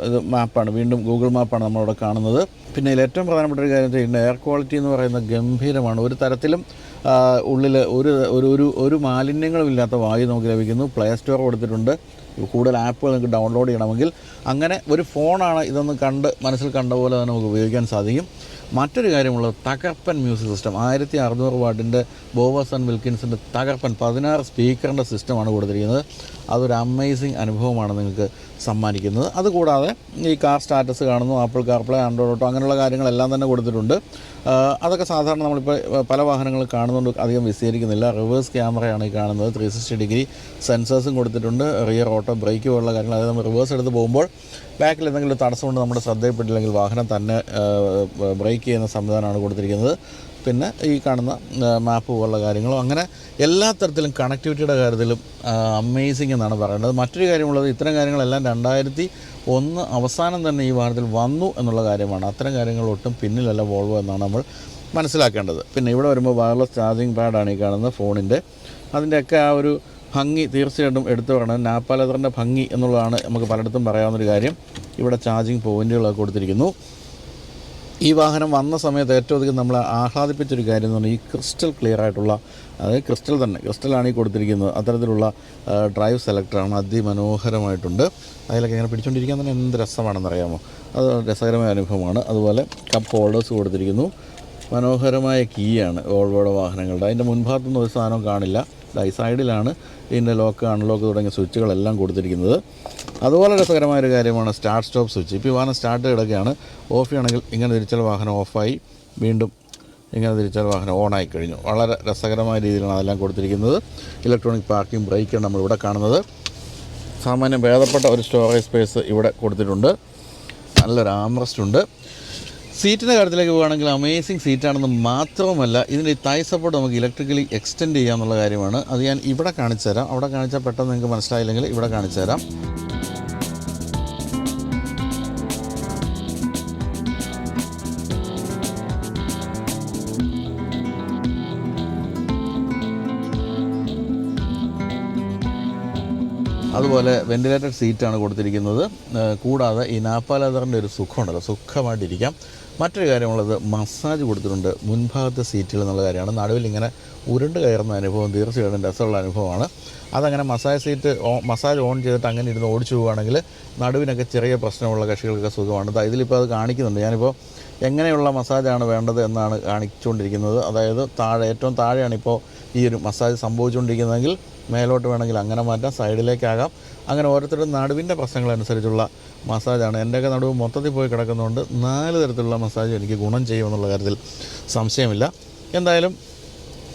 ഇത് മാപ്പാണ്. വീണ്ടും ഗൂഗിൾ മാപ്പാണ് നമ്മളവിടെ കാണുന്നത്. പിന്നെ ഇതിൽ ഏറ്റവും പ്രധാനപ്പെട്ട ഒരു കാര്യം ചെയ്യുന്നത് എയർ ക്വാളിറ്റി എന്ന് പറയുന്നത് ഗംഭീരമാണ്. ഒരു തരത്തിലും ഉള്ളിൽ ഒരു ഒരു ഒരു ഒരു മാലിന്യങ്ങളും ഇല്ലാത്ത വായു നമുക്ക് ലഭിക്കുന്നു. പ്ലേ സ്റ്റോർ കൊടുത്തിട്ടുണ്ട്. കൂടുതൽ ആപ്പുകൾ നിങ്ങൾക്ക് ഡൗൺലോഡ് ചെയ്യണമെങ്കിൽ. അങ്ങനെ ഒരു ഫോണാണ് ഇതൊന്ന് കണ്ട് മനസ്സിൽ കണ്ട പോലെ തന്നെ നമുക്ക് ഉപയോഗിക്കാൻ സാധിക്കും. മറ്റൊരു കാര്യമുള്ളത് തകർപ്പൻ മ്യൂസിക് സിസ്റ്റം. ആയിരത്തി അറുന്നൂറ് വാട്ടിന്റെ ബോവസ് ആൻഡ് വിൽക്കിൻസിന്റെ തകർപ്പൻ പതിനാറ് സ്പീക്കറിന്റെ സിസ്റ്റമാണ് കൊടുത്തിരിക്കുന്നത്. അതൊരു അമേസിങ് അനുഭവമാണ് നിങ്ങൾക്ക് സമ്മാനിക്കുന്നത്. അതുകൂടാതെ ഈ കാർ സ്റ്റാറ്റസ് കാണുന്നു ആപ്പിൾ കാർപ്ലേ ആൻഡ്രോയിഡ് ഓട്ടോ അങ്ങനെയുള്ള കാര്യങ്ങളെല്ലാം തന്നെ കൊടുത്തിട്ടുണ്ട്. അതൊക്കെ സാധാരണ നമ്മളിപ്പോൾ പല വാഹനങ്ങളും കാണുന്നുണ്ട് അധികം വിസ്തീരിക്കുന്നില്ല. റിവേഴ്സ് ക്യാമറയാണ് ഈ കാണുന്നത്. ത്രീ സിക്സ്റ്റി ഡിഗ്രി സെൻസേഴ്സും കൊടുത്തിട്ടുണ്ട്. റിയർ ഓട്ടോ ബ്രേക്ക് പോലുള്ള കാര്യങ്ങൾ. അതായത് നമ്മൾ റിവേഴ്സ് എടുത്ത് പോകുമ്പോൾ ബാക്കിൽ എന്തെങ്കിലും തടസ്സമുണ്ട് നമ്മുടെ ശ്രദ്ധയിൽപ്പെട്ടില്ലെങ്കിൽ വാഹനം തന്നെ ബ്രേക്ക് ചെയ്യുന്ന സംവിധാനമാണ് കൊടുത്തിരിക്കുന്നത്. പിന്നെ ഈ കാണുന്ന മാപ്പ് പോലുള്ള കാര്യങ്ങളും അങ്ങനെ എല്ലാ തരത്തിലും കണക്ടിവിറ്റിയുടെ കാര്യത്തിലും അമേസിങ് എന്നാണ് പറയേണ്ടത്. മറ്റൊരു കാര്യമുള്ളത് ഇത്തരം കാര്യങ്ങളെല്ലാം രണ്ടായിരത്തി ഒന്ന് അവസാനം തന്നെ ഈ വാഹനത്തിൽ വന്നു എന്നുള്ള കാര്യമാണ്. അത്തരം കാര്യങ്ങൾ ഒട്ടും പിന്നിലല്ല വോൾവോ എന്നാണ് നമ്മൾ മനസ്സിലാക്കേണ്ടത്. പിന്നെ ഇവിടെ വരുമ്പോൾ വയർലെസ് ചാർജിങ് പാഡാണ് ഈ കാണുന്നത് ഫോണിന്റെ. അതിന്റെയൊക്കെ ആ ഒരു ഭംഗി തീർച്ചയായിട്ടും എടുത്തു പറയണം. നാപ്പാലതറിന്റെ ഭംഗി എന്നുള്ളതാണ് നമുക്ക് പലയിടത്തും പറയാവുന്നൊരു കാര്യം. ഇവിടെ ചാർജിങ് പോയിന്റുകളൊക്കെ കൊടുത്തിരിക്കുന്നു. ഈ വാഹനം വന്ന സമയത്ത് ഏറ്റവും അധികം നമ്മളെ ആഹ്ലാദിപ്പിച്ചൊരു കാര്യം എന്ന് പറഞ്ഞാൽ ഈ ക്രിസ്റ്റൽ ക്ലിയർ ആയിട്ടുള്ള അതായത് ക്രിസ്റ്റൽ തന്നെ ക്രിസ്റ്റലാണ് ഈ കൊടുത്തിരിക്കുന്നത്. അത്തരത്തിലുള്ള ഡ്രൈവ് സെലക്ടറാണ് അതിമനോഹരമായിട്ടുണ്ട്. അതിലൊക്കെ ഇങ്ങനെ പിടിച്ചുകൊണ്ടിരിക്കാൻ തന്നെ എന്ത് രസമാണെന്ന് അറിയാമോ? അത് രസകരമായ അനുഭവമാണ്. അതുപോലെ കപ്പ് ഹോൾഡേഴ്സ് കൊടുത്തിരിക്കുന്നു. മനോഹരമായ കീയാണ് ഓൾവോടെ വാഹനങ്ങളുടെ. അതിന്റെ മുൻഭാഗത്തുനിന്ന് ഒരു സാധനവും കാണില്ല. ഈ സൈഡിലാണ് ഇതിന്റെ ലോക്ക് അൺലോക്ക് തുടങ്ങിയ സ്വിച്ചുകളെല്ലാം കൊടുത്തിരിക്കുന്നത്. അതുപോലെ രസകരമായ ഒരു കാര്യമാണ് സ്റ്റാർട്ട് സ്റ്റോപ്പ് സ്വിച്ച്. ഇപ്പോൾ ഈ വാഹനം സ്റ്റാർട്ട് കിടക്കുകയാണ് ഓഫ് ചെയ്യണമെങ്കിൽ ഇങ്ങനെ തിരിച്ചാൽ വാഹനം ഓഫായി. വീണ്ടും ഇങ്ങനെ തിരിച്ചാൽ വാഹനം ഓണായി കഴിഞ്ഞു. വളരെ രസകരമായ രീതിയിലാണ് അതെല്ലാം കൊടുത്തിരിക്കുന്നത്. ഇലക്ട്രോണിക് പാർക്കിംഗ് ബ്രേക്കാണ് നമ്മളിവിടെ കാണുന്നത്. സാമാന്യം ഭേദപ്പെട്ട ഒരു സ്റ്റോറേജ് സ്പേസ് ഇവിടെ കൊടുത്തിട്ടുണ്ട്. നല്ലൊരു ആംറസ്റ്റ് ഉണ്ട്. സീറ്റിന്റെ കാര്യത്തിലേക്ക് പോകുകയാണെങ്കിൽ അമേസിങ് സീറ്റാണെന്ന് മാത്രവുമല്ല ഇതിന്റെ ഈ തൈ സപ്പോർട്ട് നമുക്ക് ഇലക്ട്രിക്കലി എക്സ്റ്റെൻഡ് ചെയ്യാമെന്നുള്ള കാര്യമാണ്. അത് ഞാൻ ഇവിടെ കാണിച്ചു തരാം. അവിടെ കാണിച്ചാൽ പെട്ടെന്ന് നിങ്ങൾക്ക് മനസ്സിലായില്ലെങ്കിൽ ഇവിടെ കാണിച്ചു തരാം. അതുപോലെ വെന്റിലേറ്റഡ് സീറ്റാണ് കൊടുത്തിരിക്കുന്നത്. കൂടാതെ ഈ നാപ്പ ലെതറിന്റെ ഒരു സുഖമുണ്ടല്ലോ. സുഖമായിട്ടിരിക്കാം. മറ്റൊരു കാര്യമുള്ളത് മസാജ് കൊടുത്തിട്ടുണ്ട് മുൻഭാഗത്തെ സീറ്റിൽ എന്നുള്ള കാര്യമാണ്. നടുവിൽ ഇങ്ങനെ ഉരുണ്ട് കയറുന്ന അനുഭവം തീർച്ചയായിട്ടും രസമുള്ള അനുഭവമാണ്. അതങ്ങനെ മസാജ് സീറ്റ് മസാജ് ഓൺ ചെയ്തിട്ട് അങ്ങനെ ഇരുന്ന് ഓടിച്ചു പോവുകയാണെങ്കിൽ നടുവിനൊക്കെ ചെറിയ പ്രശ്നമുള്ള കക്ഷികൾക്ക് സുഖമാണ്. ഇതിലിപ്പോൾ അത് കാണിക്കുന്നുണ്ട്. ഞാനിപ്പോൾ എങ്ങനെയുള്ള മസാജാണ് വേണ്ടത് എന്നാണ് കാണിച്ചുകൊണ്ടിരിക്കുന്നത്. അതായത് താഴെ ഏറ്റവും താഴെയാണ് ഇപ്പോൾ ഈ ഒരു മസാജ് സംഭവിച്ചുകൊണ്ടിരിക്കുന്നതെങ്കിൽ മേലോട്ട് വേണമെങ്കിൽ അങ്ങനെ മാറ്റാം സൈഡിലേക്കാകാം. അങ്ങനെ ഓരോരുത്തരുടെ നടുവിന്റെ പ്രശ്നങ്ങളനുസരിച്ചുള്ള മസാജാണ്. എന്റെയൊക്കെ നടുവ് മൊത്തത്തിൽ പോയി കിടക്കുന്നതുകൊണ്ട് നാല് തരത്തിലുള്ള മസാജ് എനിക്ക് ഗുണം ചെയ്യുമെന്നുള്ള കാര്യത്തിൽ സംശയമില്ല. എന്തായാലും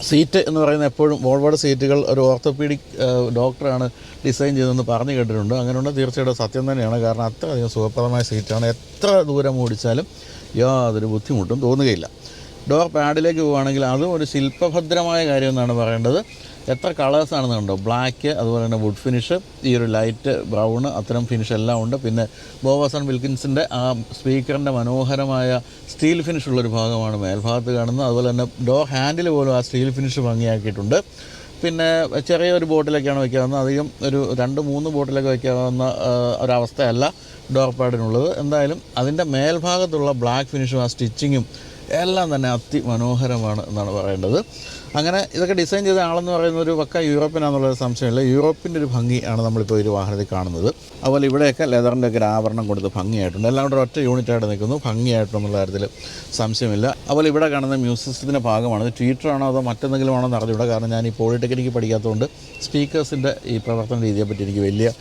സീറ്റ് എന്ന് പറയുന്ന എപ്പോഴും വോൾവോഡ് സീറ്റുകൾ ഒരു ഓർത്തോപീഡിക് ഡോക്ടറാണ് ഡിസൈൻ ചെയ്തതെന്ന് പറഞ്ഞു കേട്ടിട്ടുണ്ട്. അങ്ങനെയുണ്ട് തീർച്ചയായിട്ടും സത്യം തന്നെയാണ്. കാരണം അത്രയധികം സുഖപ്രദമായ സീറ്റാണ്. എത്ര ദൂരം ഓടിച്ചാലും യാതൊരു ബുദ്ധിമുട്ടും തോന്നുകയില്ല. ഡോർ പാഡിലേക്ക് പോവുകയാണെങ്കിൽ അതും ഒരു ശില്പഭദ്രമായ കാര്യം എന്നാണ് പറയേണ്ടത്. എത്ര കളേഴ്സാണെന്ന് കണ്ടോ? ബ്ലാക്ക് അതുപോലെ തന്നെ വുഡ് ഫിനിഷ് ഈ ഒരു ലൈറ്റ് ബ്രൗൺ അത്തരം ഫിനിഷ് എല്ലാം ഉണ്ട്. പിന്നെ ബോവാസൺ വിൽക്കിൻസിന്റെ ആ സ്പീക്കറിന്റെ മനോഹരമായ സ്റ്റീൽ ഫിനിഷ് ഉള്ളൊരു ഭാഗമാണ് മേൽഭാഗത്ത് കാണുന്നത്. അതുപോലെ തന്നെ ഡോ ഹാൻഡിൽ പോലും ആ സ്റ്റീൽ ഫിനിഷ് ഭംഗിയാക്കിയിട്ടുണ്ട്. പിന്നെ ചെറിയൊരു ബോട്ടിലൊക്കെയാണ് വയ്ക്കാവുന്നത് അധികം ഒരു രണ്ട് മൂന്ന് ബോട്ടിലൊക്കെ വയ്ക്കാവുന്ന ഒരവസ്ഥയല്ല ഡോർ പാഡിനുള്ളത് എന്തായാലും അതിന്റെ മേൽഭാഗത്തുള്ള ബ്ലാക്ക് ഫിനിഷും ആ സ്റ്റിച്ചിങ്ങും എല്ലാം തന്നെ അതിമനോഹരമാണ് എന്നാണ് പറയേണ്ടത്. അങ്ങനെ ഇതൊക്കെ ഡിസൈൻ ചെയ്ത ആളെന്ന് പറയുന്ന ഒരു പക്ക യൂറോപ്പിനാന്നുള്ള സംശയമില്ല. യൂറോപ്പിന്റെ ഒരു ഭംഗി ആണ് നമ്മളിപ്പോൾ ഒരു വാഹനത്തിൽ കാണുന്നത്. അതുപോലെ ഇവിടെയൊക്കെ ലെതറിന്റെ ഒക്കെ ആവരണം കൊടുത്ത് ഭംഗിയായിട്ടുണ്ട്. എല്ലാം കൂടെ ഒറ്റ യൂണിറ്റായിട്ട് നിൽക്കുന്നു. ഭംഗിയായിട്ടുണ്ടെന്നുള്ള കാര്യത്തിൽ സംശയമില്ല. അതുപോലെ ഇവിടെ കാണുന്ന മ്യൂസിയത്തിന്റെ ഭാഗമാണ്. ആണോ അതോ മറ്റെന്തെങ്കിലും ആണോ എന്ന് അറിഞ്ഞൂടാ കാരണം ഞാൻ ഈ പോളിടെക്നിക്ക് പഠിക്കാത്തതുകൊണ്ട് സ്പീക്കേഴ്സിന്റെ ഈ പ്രവർത്തന രീതിയെ പറ്റി എനിക്ക് വലിയ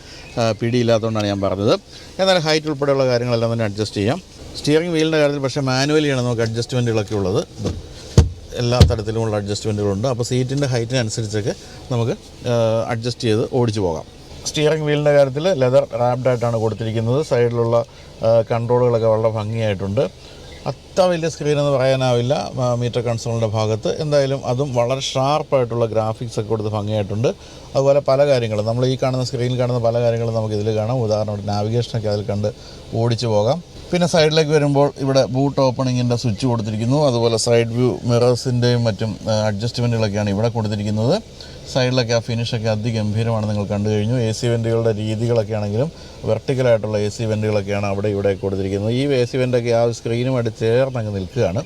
പിടിയില്ലാത്തതുകൊണ്ടാണ് ഞാൻ പറഞ്ഞത്. എന്നാലും ഹൈറ്റ് ഉൾപ്പെടെയുള്ള കാര്യങ്ങളെല്ലാം തന്നെ അഡ്ജസ്റ്റ് ചെയ്യാം. സ്റ്റിയറിംഗ് വീലിന്റെ കാര്യത്തിൽ പക്ഷേ മാനുവലിയാണ് നമുക്ക് അഡ്ജസ്റ്റ്മെന്റുകളൊക്കെ ഉള്ളത്. എല്ലാ തരത്തിലുമുള്ള അഡ്ജസ്റ്റ്മെന്റുകളുണ്ട് അപ്പോൾ സീറ്റിന്റെ ഹൈറ്റിനനുസരിച്ചൊക്കെ നമുക്ക് അഡ്ജസ്റ്റ് ചെയ്ത് ഓടിച്ചു പോകാം. സ്റ്റിയറിംഗ് വീലിന്റെ കാര്യത്തിൽ ലെതർ റാപ്ഡായിട്ടാണ് കൊടുത്തിരിക്കുന്നത്. സൈഡിലുള്ള കൺട്രോളുകളൊക്കെ വളരെ ഭംഗിയായിട്ടുണ്ട്. അത്ര വലിയ സ്ക്രീൻ എന്ന് പറയാനാവില്ല മീറ്റർ കൺസോളിന്റെ ഭാഗത്ത്. എന്തായാലും അതും വളരെ ഷാർപ്പായിട്ടുള്ള ഗ്രാഫിക്സ് ഒക്കെ കൊടുത്ത് ഭംഗിയായിട്ടുണ്ട്. അതുപോലെ പല കാര്യങ്ങളും നമ്മൾ ഈ കാണുന്ന സ്ക്രീനിൽ കാണുന്ന പല കാര്യങ്ങളും നമുക്ക് ഇതിൽ കാണാം. ഉദാഹരണം നാവിഗേഷനൊക്കെ അതിൽ കണ്ട് ഓടിച്ചു പോകാം. പിന്നെ സൈഡിലേക്ക് വരുമ്പോൾ ഇവിടെ ബൂട്ട് ഓപ്പണിങ്ങിന്റെ സ്വിച്ച് കൊടുത്തിരിക്കുന്നു. അതുപോലെ സൈഡ് വ്യൂ മിറേഴ്സിന്റെയും മറ്റും അഡ്ജസ്റ്റ്മെന്റുകളൊക്കെയാണ് ഇവിടെ കൊടുത്തിരിക്കുന്നത്. സൈഡിലൊക്കെ ആ ഫിനിഷൊക്കെ അതിഗംഭീരമാണ് നിങ്ങൾ കണ്ടു കഴിഞ്ഞു. എ സി വെന്റുകളുടെ രീതികളൊക്കെ ആണെങ്കിലും വെർട്ടിക്കലായിട്ടുള്ള എ സി വെന്റുകളൊക്കെയാണ് അവിടെ ഇവിടെ കൊടുത്തിരിക്കുന്നത്. ഈ എ സി വെന്റൊക്കെ ആ സ്ക്രീനുമായിട്ട് ചേർന്നങ്ങ് നിൽക്കുകയാണ്.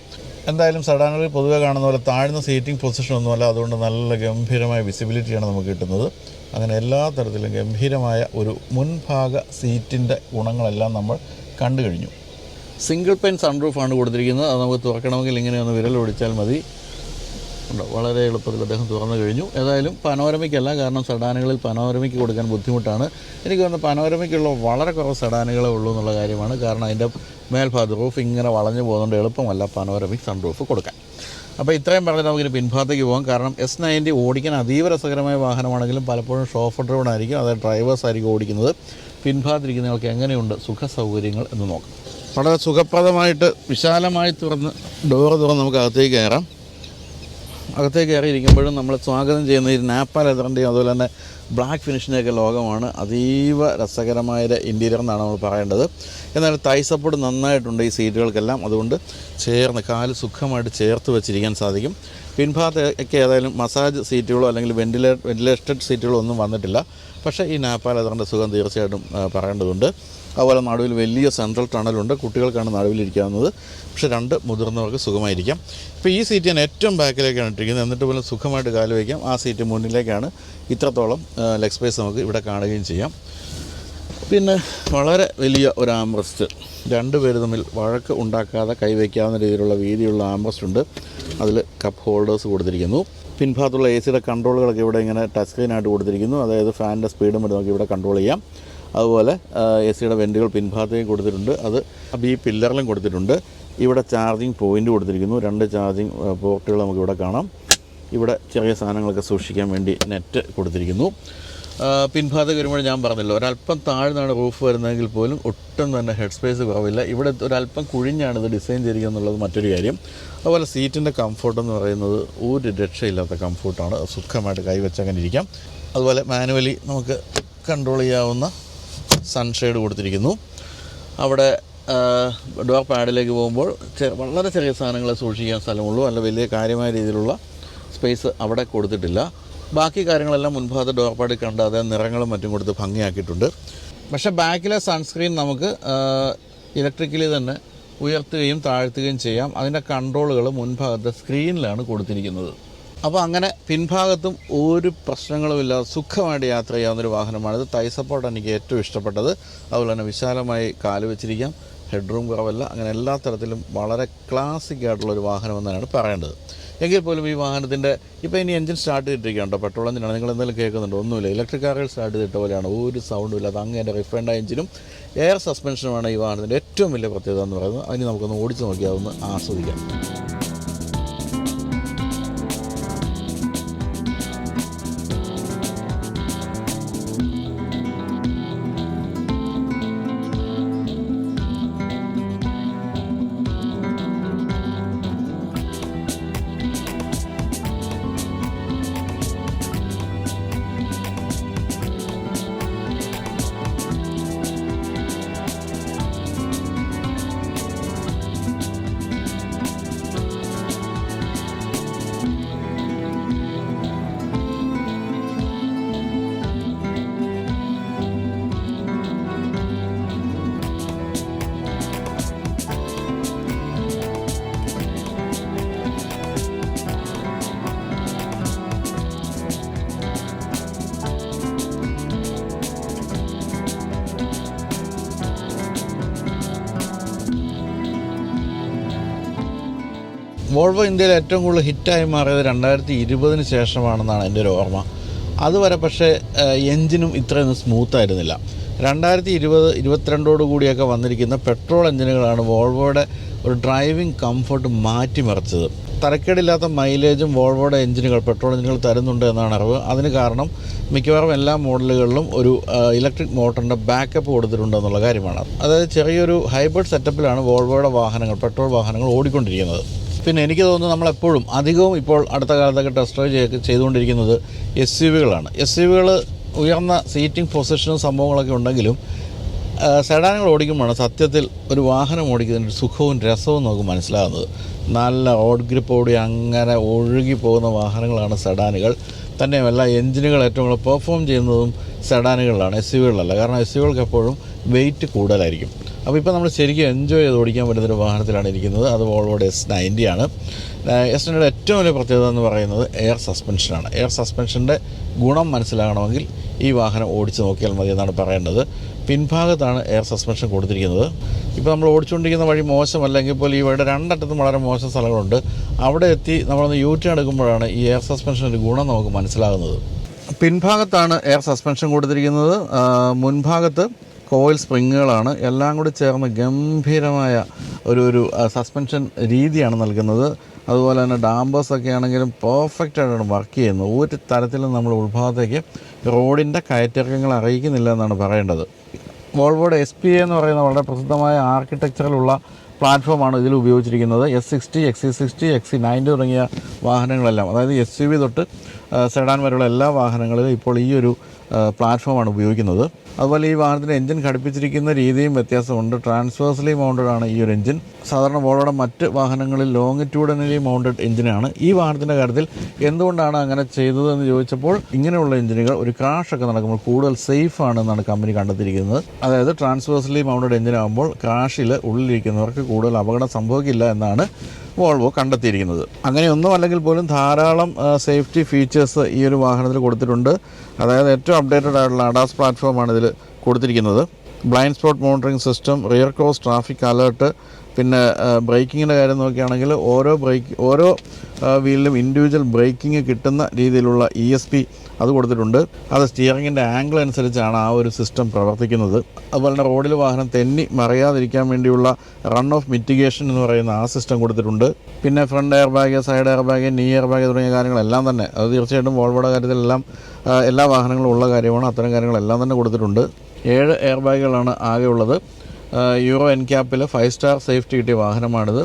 എന്തായാലും സഡാനുകളിൽ പൊതുവെ കാണുന്ന പോലെ താഴ്ന്ന സീറ്റിംഗ് പൊസിഷൻ ഒന്നുമല്ല. അതുകൊണ്ട് നല്ല ഗംഭീരമായ വിസിബിലിറ്റിയാണ് നമുക്ക് കിട്ടുന്നത്. അങ്ങനെ എല്ലാ തരത്തിലും ഗംഭീരമായ ഒരു മുൻഭാഗ സീറ്റിന്റെ ഗുണങ്ങളെല്ലാം നമ്മൾ കണ്ടു കഴിഞ്ഞു. സിംഗിൾ പെൻ സൺറൂഫാണ് കൊടുത്തിരിക്കുന്നത്. അത് നമുക്ക് തുറക്കണമെങ്കിൽ ഇങ്ങനെ ഒന്ന് വിരൽ ഒടിച്ചാൽ മതി. ഉണ്ട്? വളരെ എളുപ്പത്തിൽ അദ്ദേഹം തുറന്നു കഴിഞ്ഞു. ഏതായാലും പനോരമയ്ക്കല്ല കാരണം സഡാനുകളിൽ പനോരമയ്ക്ക് കൊടുക്കാൻ ബുദ്ധിമുട്ടാണ്. എനിക്ക് തോന്നുന്നു പനോരമയ്ക്കുള്ള വളരെ കുറവ് സഡാനുകളേ ഉള്ളൂ എന്നുള്ള കാര്യമാണ്. കാരണം അതിന്റെ മേൽഭാഗത്ത് റൂഫ് ഇങ്ങനെ വളഞ്ഞു പോകുന്നതുകൊണ്ട് എളുപ്പമല്ല പനോരമിക് സൺറൂഫ് കൊടുക്കാൻ. അപ്പോൾ ഇത്രയും പറഞ്ഞിട്ട് നമുക്കിനി പിൻഭാഗത്തേക്ക് പോകാം. കാരണം എസ് നയന്റി ഓടിക്കാൻ അതീവ രസകരമായ വാഹനമാണെങ്കിലും പലപ്പോഴും ഷോഫ് ഡ്രൈവൺ ആയിരിക്കും. അതായത് ഡ്രൈവേഴ്സ് ആയിരിക്കും ഓടിക്കുന്നത്. പിൻഭാഗത്തിരിക്കുന്നവർക്ക് എങ്ങനെയുണ്ട് സുഖ സൗകര്യങ്ങൾ എന്ന് നോക്കാം. വളരെ സുഖപ്രദമായിട്ട് വിശാലമായി തുറന്ന് ഡോർ തുറന്ന് നമുക്ക് അകത്തേക്ക് കയറാം. അകത്തേക്ക് കയറിയിരിക്കുമ്പോഴും നമ്മൾ സ്വാഗതം ചെയ്യുന്ന ഈ നാപ്പ ലെതറിന്റെയും അതുപോലെ തന്നെ ബ്ലാക്ക് ഫിനിഷിന്റെയൊക്കെ ലോകമാണ് അതീവ രസകരമായ ഇന്റീരിയർ എന്നാണ് നമ്മൾ പറയേണ്ടത്. എന്നാൽ തൈ സപ്പോർട്ട് നന്നായിട്ടുണ്ട് ഈ സീറ്റുകൾക്കെല്ലാം അതുകൊണ്ട് ചേർന്ന് കാൽ സുഖമായിട്ട് ചേർത്ത് വെച്ചിരിക്കാൻ സാധിക്കും. പിൻഭാഗത്തൊക്കെ ഏതായാലും മസാജ് സീറ്റുകളോ അല്ലെങ്കിൽ വെന്റിലേ വെന്റിലേറ്റഡ് സീറ്റുകളോ ഒന്നും വന്നിട്ടില്ല. പക്ഷേ ഈ നാപ്പാൽ അതുകൊണ്ട് സുഖം തീർച്ചയായിട്ടും പറയേണ്ടതുണ്ട്. അതുപോലെ നടുവിൽ വലിയ സെൻട്രൽ ടണലുണ്ട്. കുട്ടികൾക്കാണ് നടുവിലിരിക്കാവുന്നത് പക്ഷേ രണ്ട് മുതിർന്നവർക്ക് സുഖമായിരിക്കാം. ഇപ്പോൾ ഈ സീറ്റ് ഞാൻ ഏറ്റവും ബാക്കിലേക്കാണ് ഇട്ടിരിക്കുന്നത്. എന്നിട്ട് പോലും സുഖമായിട്ട് കാൽ വയ്ക്കാം. ആ സീറ്റ് മുന്നിലേക്കാണ് ഇത്രത്തോളം ലെഗ് സ്പേസ് നമുക്ക് ഇവിടെ കാണുകയും ചെയ്യാം. പിന്നെ വളരെ വലിയ ഒരു ആംബ്രസ്റ്റ് രണ്ട് പേര് തമ്മിൽ വഴക്ക് ഉണ്ടാക്കാതെ കൈവയ്ക്കാവുന്ന രീതിയിലുള്ള വീതിയുള്ള ആംബ്രസ്റ്റ് ഉണ്ട്. അതിൽ കപ്പ് ഹോൾഡേഴ്സ് കൊടുത്തിരിക്കുന്നു. പിൻഭാഗത്തുള്ള എ സിയുടെ കൺട്രോളുകളൊക്കെ ഇവിടെ ഇങ്ങനെ ടച്ച് സ്ക്രീനായിട്ട് കൊടുത്തിരിക്കുന്നു. അതായത് ഫാനിന്റെ സ്പീഡും വരെ നമുക്ക് ഇവിടെ കൺട്രോൾ ചെയ്യാം. അതുപോലെ എ സിയുടെ വെന്റുകൾ പിൻഭാഗത്തേക്ക് കൊടുത്തിട്ടുണ്ട്. അത് ഈ പില്ലറിലും കൊടുത്തിട്ടുണ്ട്. ഇവിടെ ചാർജിങ് പോയിന്റ് കൊടുത്തിരിക്കുന്നു. രണ്ട് ചാർജിങ് പോർട്ടുകൾ നമുക്കിവിടെ കാണാം. ഇവിടെ ചെറിയ സാധനങ്ങളൊക്കെ സൂക്ഷിക്കാൻ വേണ്ടി നെറ്റ് കൊടുത്തിരിക്കുന്നു. ആ, പിൻഭാഗത്തേക്ക് വരുമ്പോൾ ഞാൻ പറഞ്ഞല്ലോ ഒരല്പം താഴ്ന്നാണ് റൂഫ് വരുന്നതെങ്കിൽ പോലും ഒട്ടും തന്നെ ഹെഡ് സ്പേസ് കുറവില്ല ഇവിടെ ഒരല്പം കുഴിഞ്ഞാണ് ഇത് ഡിസൈൻ ചെയ്തിരിക്കുന്നത് എന്നുള്ളത് മറ്റൊരു കാര്യം. അതുപോലെ സീറ്റിന്റെ കംഫോർട്ട് എന്ന് പറയുന്നത് ഒരു രക്ഷയില്ലാത്ത കംഫോർട്ടാണ് സുഖമായിട്ട് കൈവച്ചങ്ങനെ ഇരിക്കാം. അതുപോലെ മാനുവലി നമുക്ക് കൺട്രോൾ ചെയ്യാവുന്ന സൺഷെയ്ഡ് കൊടുത്തിരിക്കുന്നു. അവിടെ ഡോർ പാഡിലേക്ക് പോകുമ്പോൾ വളരെ ചെറിയ സാധനങ്ങൾ സൂക്ഷിക്കാൻ സ്ഥലമുള്ളൂ. അല്ല വലിയ കാര്യമായ രീതിയിലുള്ള സ്പേസ് അവിടെ കൊടുത്തിട്ടില്ല. ബാക്കി കാര്യങ്ങളെല്ലാം മുൻഭാഗത്ത് ഡോർപാടി അതേ നിറങ്ങളും മറ്റും കൊടുത്ത് ഭംഗിയാക്കിയിട്ടുണ്ട്. പക്ഷെ ബാക്കിലെ സൺസ്ക്രീൻ നമുക്ക് ഇലക്ട്രിക്കലി തന്നെ ഉയർത്തുകയും താഴ്ത്തുകയും ചെയ്യാം. അതിന്റെ കൺട്രോളുകൾ മുൻഭാഗത്തെ സ്ക്രീനിലാണ് കൊടുത്തിരിക്കുന്നത്. അപ്പോൾ അങ്ങനെ പിൻഭാഗത്തും ഒരു പ്രശ്നങ്ങളുമില്ലാതെ സുഖമായിട്ട് യാത്ര ചെയ്യാവുന്നൊരു വാഹനമാണിത് തൈ സപ്പോർട്ട് എനിക്ക് ഏറ്റവും ഇഷ്ടപ്പെട്ടത്. അതുപോലെ തന്നെ വിശാലമായി കാൽ വെച്ചിരിക്കാം. ഹെഡ് റൂം കുറവല്ല. അങ്ങനെ എല്ലാ തരത്തിലും വളരെ ക്ലാസിക് ആയിട്ടുള്ള ഒരു വാഹനം എന്നാണ് പറയേണ്ടത്. എങ്കിൽ പോലും ഈ വാഹനത്തിന്റെ ഇപ്പോൾ ഇനി എഞ്ചിൻ സ്റ്റാർട്ട് ചെയ്തിരിക്കുകയുണ്ടോ പെട്രോൾ എഞ്ചിനാണ്? നിങ്ങൾ എന്തെങ്കിലും കേൾക്കുന്നുണ്ടോ? ഒന്നുമില്ല. ഇലക്ട്രിക് കാറുകൾ സ്റ്റാർട്ട് ചെയ്തിട്ട പോലെയാണ്. ഒരു സൗണ്ടും ഇല്ലാതെ അങ്ങേന്റെ റിഫൈൻഡ് എഞ്ചിനും എയർ സസ്പെൻഷനുമാണ് ഈ വാഹനത്തിന്റെ ഏറ്റവും വലിയ പ്രത്യേകത എന്ന് പറയുന്നത്. അതിന് നമുക്കൊന്ന് ഓടിച്ച് നോക്കിയാവുന്ന ആസ്വദിക്കാം. വോൾവോ ഇന്ത്യയിൽ ഏറ്റവും കൂടുതൽ ഹിറ്റായി മാറിയത് രണ്ടായിരത്തി ഇരുപതിന് ശേഷമാണെന്നാണ് എന്റെ ഒരു ഓർമ്മ. അതുവരെ പക്ഷേ എൻജിനും ഇത്രയൊന്നും സ്മൂത്ത് ആയിരുന്നില്ല രണ്ടായിരത്തി ഇരുപത് ഇരുപത്തിരണ്ടോട് കൂടിയൊക്കെ വന്നിരിക്കുന്ന പെട്രോൾ എഞ്ചിനുകളാണ് വോൾവോയുടെ ഒരു ഡ്രൈവിംഗ് കംഫർട്ട് മാറ്റിമറിച്ചത്. തരക്കേടില്ലാത്ത മൈലേജും വോൾവോയുടെ എഞ്ചിനുകൾ പെട്രോൾ എഞ്ചിനുകൾ തരുന്നുണ്ട് എന്നാണ് അറിവ്. അതിന് കാരണം മിക്കവാറും എല്ലാ മോഡലുകളിലും ഒരു ഇലക്ട്രിക് മോട്ടറിന്റെ ബാക്കപ്പ് കൊടുത്തിട്ടുണ്ട് എന്നുള്ള കാര്യമാണ്. അതായത് ചെറിയൊരു ഹൈബ്രിഡ് സെറ്റപ്പിലാണ് വോൾവോയുടെ വാഹനങ്ങൾ പെട്രോൾ വാഹനങ്ങൾ ഓടിക്കൊണ്ടിരിക്കുന്നത്. പിന്നെ എനിക്ക് തോന്നുന്നു നമ്മളെപ്പോഴും അധികവും ഇപ്പോൾ അടുത്ത കാലത്തൊക്കെ ടെസ്റ്റ് ഡ്രൈവ് ചെയ്തുകൊണ്ടിരിക്കുന്നത് എസ് യു വികളാണ് എസ് യു വികൾ ഉയർന്ന സീറ്റിംഗ് പൊസിഷനും സംഭവങ്ങളൊക്കെ ഉണ്ടെങ്കിലും സെഡാനുകൾ ഓടിക്കുമ്പോഴാണ് സത്യത്തിൽ ഒരു വാഹനം ഓടിക്കുന്നതിന്റെ സുഖവും രസവും നമുക്ക് മനസ്സിലാകുന്നത്. നല്ല റോഡ് ഗ്രിപ്പോടി അങ്ങനെ ഒഴുകി പോകുന്ന വാഹനങ്ങളാണ് സെഡാനുകൾ തന്നെയുമല്ല എഞ്ചിനുകൾ ഏറ്റവും കൂടുതൽ പെർഫോം ചെയ്യുന്നതും സെഡാനുകളിലാണ് എസ് യുകളിലല്ല കാരണം എസ് യുകൾക്ക് എപ്പോഴും വെയിറ്റ് കൂടുതലായിരിക്കും. അപ്പോൾ ഇപ്പോൾ നമ്മൾ ശരിക്കും എൻജോയ് ചെയ്ത് ഓടിക്കാൻ പറ്റുന്നൊരു വാഹനത്തിലാണ് ഇരിക്കുന്നത്. അത് വോൾവോഡ് എസ് നയന്റി ആണ്. എസ് നയന്റിയുടെ ഏറ്റവും വലിയ പ്രത്യേകത എന്ന് പറയുന്നത് എയർ സസ്പെൻഷനാണ് എയർ സസ്പെൻഷന്റെ ഗുണം മനസ്സിലാകണമെങ്കിൽ ഈ വാഹനം ഓടിച്ച് നോക്കിയാൽ മതി എന്നാണ് പറയേണ്ടത്. പിൻഭാഗത്താണ് എയർ സസ്പെൻഷൻ കൊടുത്തിരിക്കുന്നത്. ഇപ്പോൾ നമ്മൾ ഓടിച്ചുകൊണ്ടിരിക്കുന്ന വഴി മോശമല്ലെങ്കിൽ പോലും ഈ വഴിയുടെ രണ്ടറ്റത്തും വളരെ മോശം സ്ഥലങ്ങളുണ്ട്. അവിടെ എത്തി നമ്മളൊന്ന് യൂ ടേൺ എടുക്കുമ്പോഴാണ് ഈ എയർ സസ്പെൻഷന്റെ ഗുണം നമുക്ക് മനസ്സിലാകുന്നത്. പിൻഭാഗത്താണ് എയർ സസ്പെൻഷൻ കൊടുത്തിരിക്കുന്നത്. മുൻഭാഗത്ത് കോയിൽ സ്പ്രിങ്ങുകളാണ് എല്ലാം കൂടി ചേർന്ന് ഗംഭീരമായ ഒരു ഒരു സസ്പെൻഷൻ രീതിയാണ് നൽകുന്നത്. അതുപോലെ തന്നെ ഡാംബേഴ്സൊക്കെ ആണെങ്കിലും പെർഫെക്റ്റായിട്ടാണ് വർക്ക് ചെയ്യുന്നത്. ഒരു തരത്തിലും നമ്മൾ ഉൾഭാഗത്തേക്ക് റോഡിന്റെ കയറ്റിറക്കങ്ങൾ അറിയിക്കുന്നില്ല എന്നാണ് പറയേണ്ടത്. വോൾവോഡ് എസ് പി എന്ന് പറയുന്ന വളരെ പ്രസിദ്ധമായ ആർക്കിടെക്ചറിലുള്ള പ്ലാറ്റ്ഫോമാണ് ഇതിൽ ഉപയോഗിച്ചിരിക്കുന്നത്. S sixty X C sixty X C ninety തുടങ്ങിയ വാഹനങ്ങളെല്ലാം അതായത് എസ് യു വി തൊട്ട് സെഡാൻ വരെയുള്ള എല്ലാ വാഹനങ്ങളിലും ഇപ്പോൾ ഈ ഒരു പ്ലാറ്റ്ഫോമാണ് ഉപയോഗിക്കുന്നത്. അതുപോലെ ഈ വാഹനത്തിന്റെ എഞ്ചിൻ ഘടിപ്പിച്ചിരിക്കുന്ന രീതിയും വ്യത്യാസമുണ്ട്. ട്രാൻസ്വേഴ്സലി മൗണ്ടഡ് ആണ് ഈ ഒരു എഞ്ചിൻ സാധാരണ വോളോയുടെ മറ്റ് വാഹനങ്ങളിൽ ലോങ്ങിറ്റ്യൂഡനലി മൗണ്ടഡ് എഞ്ചിനാണ് ഈ വാഹനത്തിന്റെ കാര്യത്തിൽ എന്തുകൊണ്ടാണ് അങ്ങനെ ചെയ്തതെന്ന് ചോദിച്ചപ്പോൾ ഇങ്ങനെയുള്ള എഞ്ചിനുകൾ ഒരു ക്രാഷൊക്കെ നടക്കുമ്പോൾ കൂടുതൽ സേഫ് ആണെന്നാണ് കമ്പനി കണ്ടെത്തിയിരിക്കുന്നത്. അതായത് ട്രാൻസ്വേഴ്സലി മൗണ്ടഡ് എഞ്ചിനാകുമ്പോൾ ക്രാഷിൽ ഉള്ളിലിരിക്കുന്നവർക്ക് കൂടുതൽ അപകടം സംഭവിക്കില്ല എന്നാണ് വോൾവോ കണ്ടെത്തിയിരിക്കുന്നത്. അങ്ങനെയൊന്നും അല്ലെങ്കിൽ പോലും ധാരാളം സേഫ്റ്റി ഫീച്ചേഴ്സ് ഈ ഒരു വാഹനത്തിൽ കൊടുത്തിട്ടുണ്ട്. അതായത് ഏറ്റവും അപ്ഡേറ്റഡ് ആയിട്ടുള്ള അഡാസ് പ്ലാറ്റ്ഫോമാണ് ഇതിൽ കൊടുത്തിരിക്കുന്നത്. Blind spot monitoring system rear cross traffic alert പിന്നെ ബ്രേക്കിങ്ങിന്റെ കാര്യം നോക്കുകയാണെങ്കിൽ ഓരോ ബ്രേക്ക് ഓരോ വീലിലും ഇൻഡിവിജ്വൽ ബ്രേക്കിംഗ് കിട്ടുന്ന രീതിയിലുള്ള ഇ എസ് പി അത് കൊടുത്തിട്ടുണ്ട്. അത് സ്റ്റിയറിങ്ങിന്റെ ആംഗിൾ അനുസരിച്ചാണ് ആ ഒരു സിസ്റ്റം പ്രവർത്തിക്കുന്നത്. അതുപോലെ തന്നെ റോഡിൽ വാഹനം തെന്നി മറിയാതിരിക്കാൻ വേണ്ടിയുള്ള റൺ ഓഫ് മിറ്റിഗേഷൻ എന്ന് പറയുന്ന ആ സിസ്റ്റം കൊടുത്തിട്ടുണ്ട്. പിന്നെ front air bag side air bag knee air bag തുടങ്ങിയ കാര്യങ്ങളെല്ലാം തന്നെ അത് തീർച്ചയായിട്ടും വോൾവോയുടെ കാര്യത്തിലെല്ലാം എല്ലാ വാഹനങ്ങളും ഉള്ള കാര്യമാണ്. അത്തരം കാര്യങ്ങളെല്ലാം തന്നെ കൊടുത്തിട്ടുണ്ട്. ഏഴ് എയർ ബാഗുകളാണ് ആകെ ഉള്ളത് യൂറോ എൻ ക്യാപ്പിൽ ഫൈവ് സ്റ്റാർ സേഫ്റ്റി കിട്ടിയ വാഹനമാണിത്.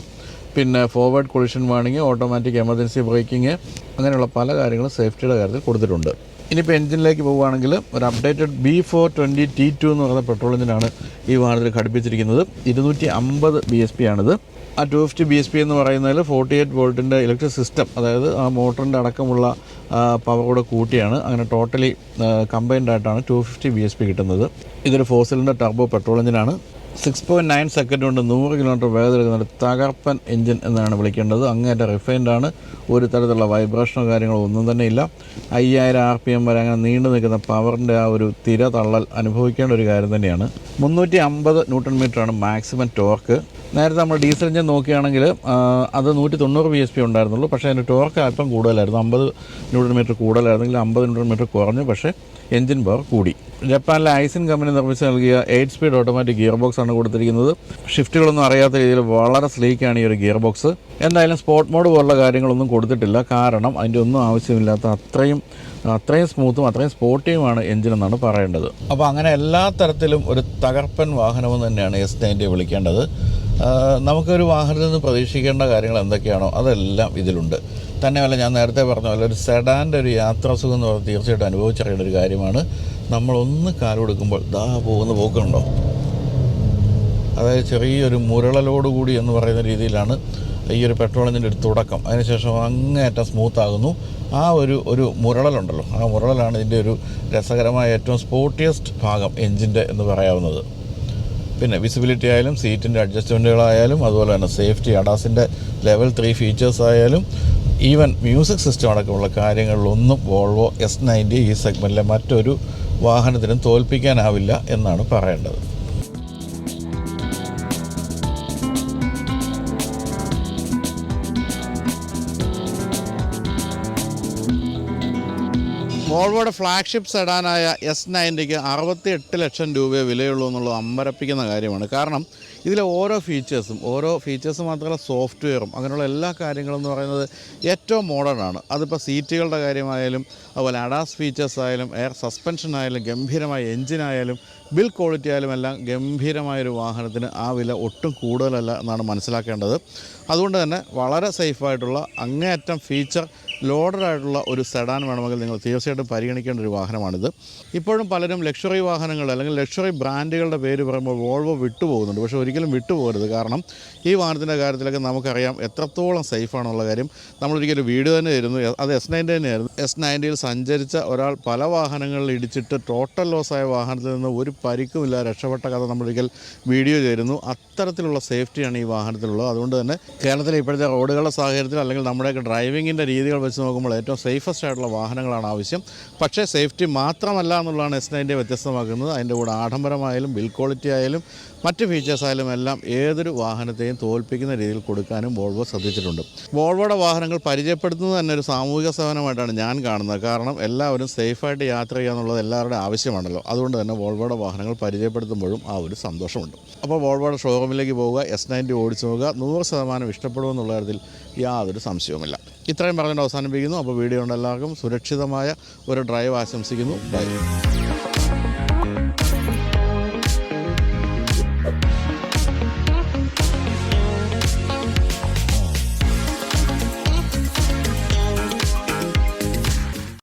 പിന്നെ ഫോർവേഡ് കൊളിഷൻ വാണിങ് ഓട്ടോമാറ്റിക് എമർജൻസി ബ്രേക്കിംഗ് അങ്ങനെയുള്ള പല കാര്യങ്ങളും സേഫ്റ്റിയുടെ കാര്യത്തിൽ കൊടുത്തിട്ടുണ്ട്. ഇനിയിപ്പോൾ എഞ്ചിനിലേക്ക് പോവുകയാണെങ്കിൽ ഒരു updated B four twenty T two എന്ന് പറയുന്ന പെട്രോൾ എഞ്ചിനാണ് ഈ വാഹനത്തിൽ ഘടിപ്പിച്ചിരിക്കുന്നത്. ഇരുന്നൂറ്റി അമ്പത് ബി എസ് പി ആണിത്. ആ two fifty B S P എന്ന് പറയുന്നതിൽ ഫോർട്ടി എയ്റ്റ് വോൾട്ടിന്റെ ഇലക്ട്രിക് സിസ്റ്റം അതായത് ആ മോട്ടറിന്റെ അടക്കമുള്ള പവർ കൂടെ കൂട്ടിയാണ് അങ്ങനെ ടോട്ടലി കമ്പൈൻഡ് ആയിട്ടാണ് two fifty B S P കിട്ടുന്നത്. ഇതൊരു ഫോർ ടർബോ പെട്രോൾ എഞ്ചിനാണ് സിക്സ് പോയിന്റ് നയൻ സെക്കൻഡ് കൊണ്ട് നൂറ് കിലോമീറ്റർ വേഗത എടുക്കുന്ന ഒരു തകർപ്പൻ എഞ്ചിൻ എന്നാണ് വിളിക്കേണ്ടത്. അങ്ങേറ്റ റിഫൈൻഡ് ആണ്. ഒരു തരത്തിലുള്ള വൈബ്രേഷനോ കാര്യങ്ങളോ ഒന്നും തന്നെ ഇല്ല. അയ്യായിരം ആർ പി എം വരെ അങ്ങനെ നീണ്ടു നിൽക്കുന്ന പവറിന്റെ ആ ഒരു തിര തള്ളൽ അനുഭവിക്കേണ്ട ഒരു കാര്യം തന്നെയാണ്. മുന്നൂറ്റി അമ്പത് ന്യൂട്ടൺ മീറ്ററാണ് മാക്സിമം ടോർക്ക് നേരത്തെ നമ്മൾ ഡീസൽ എഞ്ചിൻ നോക്കുകയാണെങ്കിൽ അത് നൂറ്റി തൊണ്ണൂറ് ബി എസ് പി ഉണ്ടായിരുന്നുള്ളൂ. പക്ഷേ അതിന്റെ ടോർക്ക് അല്പം കൂടുതലായിരുന്നു. അമ്പത് ന്യൂട്ടൺ മീറ്റർ കൂടുതലായിരുന്നെങ്കിൽ അമ്പത് ന്യൂട്ടൺ മീറ്റർ കുറഞ്ഞു. പക്ഷേ എഞ്ചിൻ പവർ കൂടി. ജപ്പാനിലെ ഐസിൻ കമ്പനി നിർമ്മിച്ച് നൽകിയ eight speed automatic gear box ആണ് കൊടുത്തിരിക്കുന്നത്. ഷിഫ്റ്റുകളൊന്നും അറിയാത്ത രീതിയിൽ വളരെ സ്ലീക്കാണ് ഈ ഒരു ഗിയർ ബോക്സ് എന്തായാലും സ്പോർട്ട് മോഡ് പോലുള്ള കാര്യങ്ങളൊന്നും കൊടുത്തിട്ടില്ല. കാരണം അതിന്റെ ഒന്നും ആവശ്യമില്ലാത്ത അത്രയും അത്രയും സ്മൂത്തും അത്രയും സ്പോർട്ടിയുമാണ് എഞ്ചിൻ എന്നാണ് പറയേണ്ടത്. അപ്പോൾ അങ്ങനെ എല്ലാ തരത്തിലും ഒരു തകർപ്പൻ വാഹനമെന്ന് തന്നെയാണ് എസ് നയന്റെ വിളിക്കേണ്ടത്. നമുക്കൊരു വാഹനത്തിൽ നിന്ന് പ്രതീക്ഷിക്കേണ്ട കാര്യങ്ങൾ എന്തൊക്കെയാണോ അതെല്ലാം ഇതിലുണ്ട്. തന്നെയല്ല ഞാൻ നേരത്തെ പറഞ്ഞ പോലെ ഒരു സെഡാന്റെ ഒരു യാത്രാസുഖം എന്ന് പറഞ്ഞാൽ തീർച്ചയായിട്ടും അനുഭവിച്ചറിയേണ്ട ഒരു കാര്യമാണ്. നമ്മളൊന്ന് കാലുകൊടുക്കുമ്പോൾ ദാ പോകുന്ന പോക്കുണ്ടോ? അതായത് ചെറിയൊരു മുരളലോടുകൂടി എന്ന് പറയുന്ന രീതിയിലാണ് ഈ ഒരു പെട്രോളിന്റെ ഒരു തുടക്കം. അതിനുശേഷം അങ്ങേയറ്റം സ്മൂത്ത് ആകുന്നു ആ ഒരു ഒരു മുരളലുണ്ടല്ലോ. ആ മുരളലാണ് ഇതിന്റെ ഒരു രസകരമായ ഏറ്റവും സ്പോർട്ടിയസ്റ്റ് ഭാഗം എഞ്ചിന്റെ എന്ന് പറയാവുന്നത്. പിന്നെ വിസിബിലിറ്റി ആയാലും സീറ്റിന്റെ അഡ്ജസ്റ്റ്മെന്റുകളായാലും അതുപോലെ തന്നെ സേഫ്റ്റി അഡാസിന്റെ ലെവൽ ത്രീ ഫീച്ചേഴ്സ് ആയാലും ഈവൻ മ്യൂസിക് സിസ്റ്റം അടക്കമുള്ള കാര്യങ്ങളിലൊന്നും വോൾവോ എസ് നയന്റി ഈ സെഗ്മെന്റിലെ മറ്റൊരു വാഹനത്തിനും തോൽപ്പിക്കാനാവില്ല എന്നാണ് പറയേണ്ടത്. വോൾവോയുടെ ഫ്ലാഗ്ഷിപ്പ് സെഡാനായ എസ് നയന്റിക്ക് അറുപത്തി എട്ട് ലക്ഷം രൂപയെ വിലയുള്ളൂ എന്നുള്ളത് അമ്പരപ്പിക്കുന്ന കാര്യമാണ്. കാരണം ഇതിലെ ഓരോ ഫീച്ചേഴ്സും ഓരോ ഫീച്ചേഴ്സ് മാത്രമല്ല സോഫ്റ്റ്വെയറും അങ്ങനെയുള്ള എല്ലാ കാര്യങ്ങളും എന്ന് പറയുന്നത് ഏറ്റവും മോഡേൺ ആണ്. അതിപ്പോൾ സീറ്റുകളുടെ കാര്യമായാലും അതുപോലെ അഡാസ് ഫീച്ചേഴ്സ് ആയാലും എയർ സസ്പെൻഷൻ ആയാലും ഗംഭീരമായ എഞ്ചിനായാലും ബിൽ ക്വാളിറ്റി ആയാലും എല്ലാം ഗംഭീരമായൊരു വാഹനത്തിന് ആ വില ഒട്ടും കൂടുതലല്ല എന്നാണ് മനസ്സിലാക്കേണ്ടത്. അതുകൊണ്ട് തന്നെ വളരെ സേഫായിട്ടുള്ള അങ്ങേയറ്റം ഫീച്ചർ ലോഡഡ് ആയിട്ടുള്ള ഒരു സെഡാൻ വേണമെങ്കിൽ നിങ്ങൾ തീർച്ചയായിട്ടും പരിഗണിക്കേണ്ട ഒരു വാഹനമാണിത്. ഇപ്പോഴും പലരും ലക്ഷറി വാഹനങ്ങൾ അല്ലെങ്കിൽ ലക്ഷറി ബ്രാൻഡുകളുടെ പേര് പറയുമ്പോൾ വോൾവോ വിട്ടുപോകുന്നുണ്ട്. പക്ഷേ ഒരിക്കലും വിട്ടുപോകരുത്. കാരണം ഈ വാഹനത്തിന്റെ കാര്യത്തിലൊക്കെ നമുക്കറിയാം എത്രത്തോളം സേഫാണെന്നുള്ള കാര്യം. നമ്മളൊരിക്കലും വീട് തന്നെ ആയിരുന്നു. അത് എസ് നയന്റെ തന്നെയായിരുന്നു എസ് നയന്റിയിൽ സഞ്ചരിച്ച ഒരാൾ പല വാഹനങ്ങളിൽ ഇടിച്ചിട്ട് ടോട്ടൽ ലോസായ വാഹനത്തിൽ നിന്ന് ഒരു പരിക്കുമില്ല രക്ഷപ്പെട്ട കഥ നമ്മളൊരിക്കൽ വീഡിയോ ചെയ്തിരുന്നു. അത്തരത്തിലുള്ള സേഫ്റ്റിയാണ് ഈ വാഹനത്തിലുള്ളത്. അതുകൊണ്ട് തന്നെ കേരളത്തിലെ ഇപ്പോഴത്തെ റോഡുകളുടെ സാഹചര്യത്തിൽ അല്ലെങ്കിൽ നമ്മുടെയൊക്കെ ഡ്രൈവിങ്ങിന്റെ രീതികൾ വെച്ച് നോക്കുമ്പോൾ ഏറ്റവും സേഫസ്റ്റ് ആയിട്ടുള്ള വാഹനങ്ങളാണ് ആവശ്യം. പക്ഷേ സേഫ്റ്റി മാത്രമല്ല എന്നുള്ളതാണ് എസ് നയന്റെ വ്യത്യസ്തമാക്കുന്നത്. അതിന്റെ കൂടെ ആഡംബരമായാലും ബിൽ ക്വാളിറ്റി ആയാലും മറ്റ് ഫീച്ചേഴ്സ് ആയാലും എല്ലാം ഏതൊരു വാഹനത്തെയും തോൽപ്പിക്കുന്ന രീതിയിൽ കൊടുക്കാനും വോൾവോ ശ്രദ്ധിച്ചിട്ടുണ്ട്. വോൾവോയുടെ വാഹനങ്ങൾ പരിചയപ്പെടുത്തുന്നത് തന്നെ ഒരു സാമൂഹിക സേവനമായിട്ടാണ് ഞാൻ കാണുന്നത്. കാരണം എല്ലാവരും സേഫായിട്ട് യാത്ര ചെയ്യുക എന്നുള്ളത് ആവശ്യമാണല്ലോ. അതുകൊണ്ട് തന്നെ വോൾവോയുടെ വാഹനങ്ങൾ പരിചയപ്പെടുത്തുമ്പോഴും ആ ഒരു സന്തോഷമുണ്ട്. അപ്പോൾ വോൾവോയുടെ ഷോറൂമിലേക്ക് പോവുക എസ് നയന്റി ഓടിച്ചു നോക്കുക. നൂറ് ശതമാനം ഇഷ്ടപ്പെടുമെന്നുള്ള കാര്യത്തിൽ യാതൊരു സംശയവുമില്ല. ഇത്രയും പറഞ്ഞുകൊണ്ട് അവസാനിപ്പിക്കുന്നു. അപ്പോൾ വീഡിയോ ഉണ്ട് എല്ലാവർക്കും സുരക്ഷിതമായ ഒരു ഡ്രൈവ് ആശംസിക്കുന്നു. ബൈ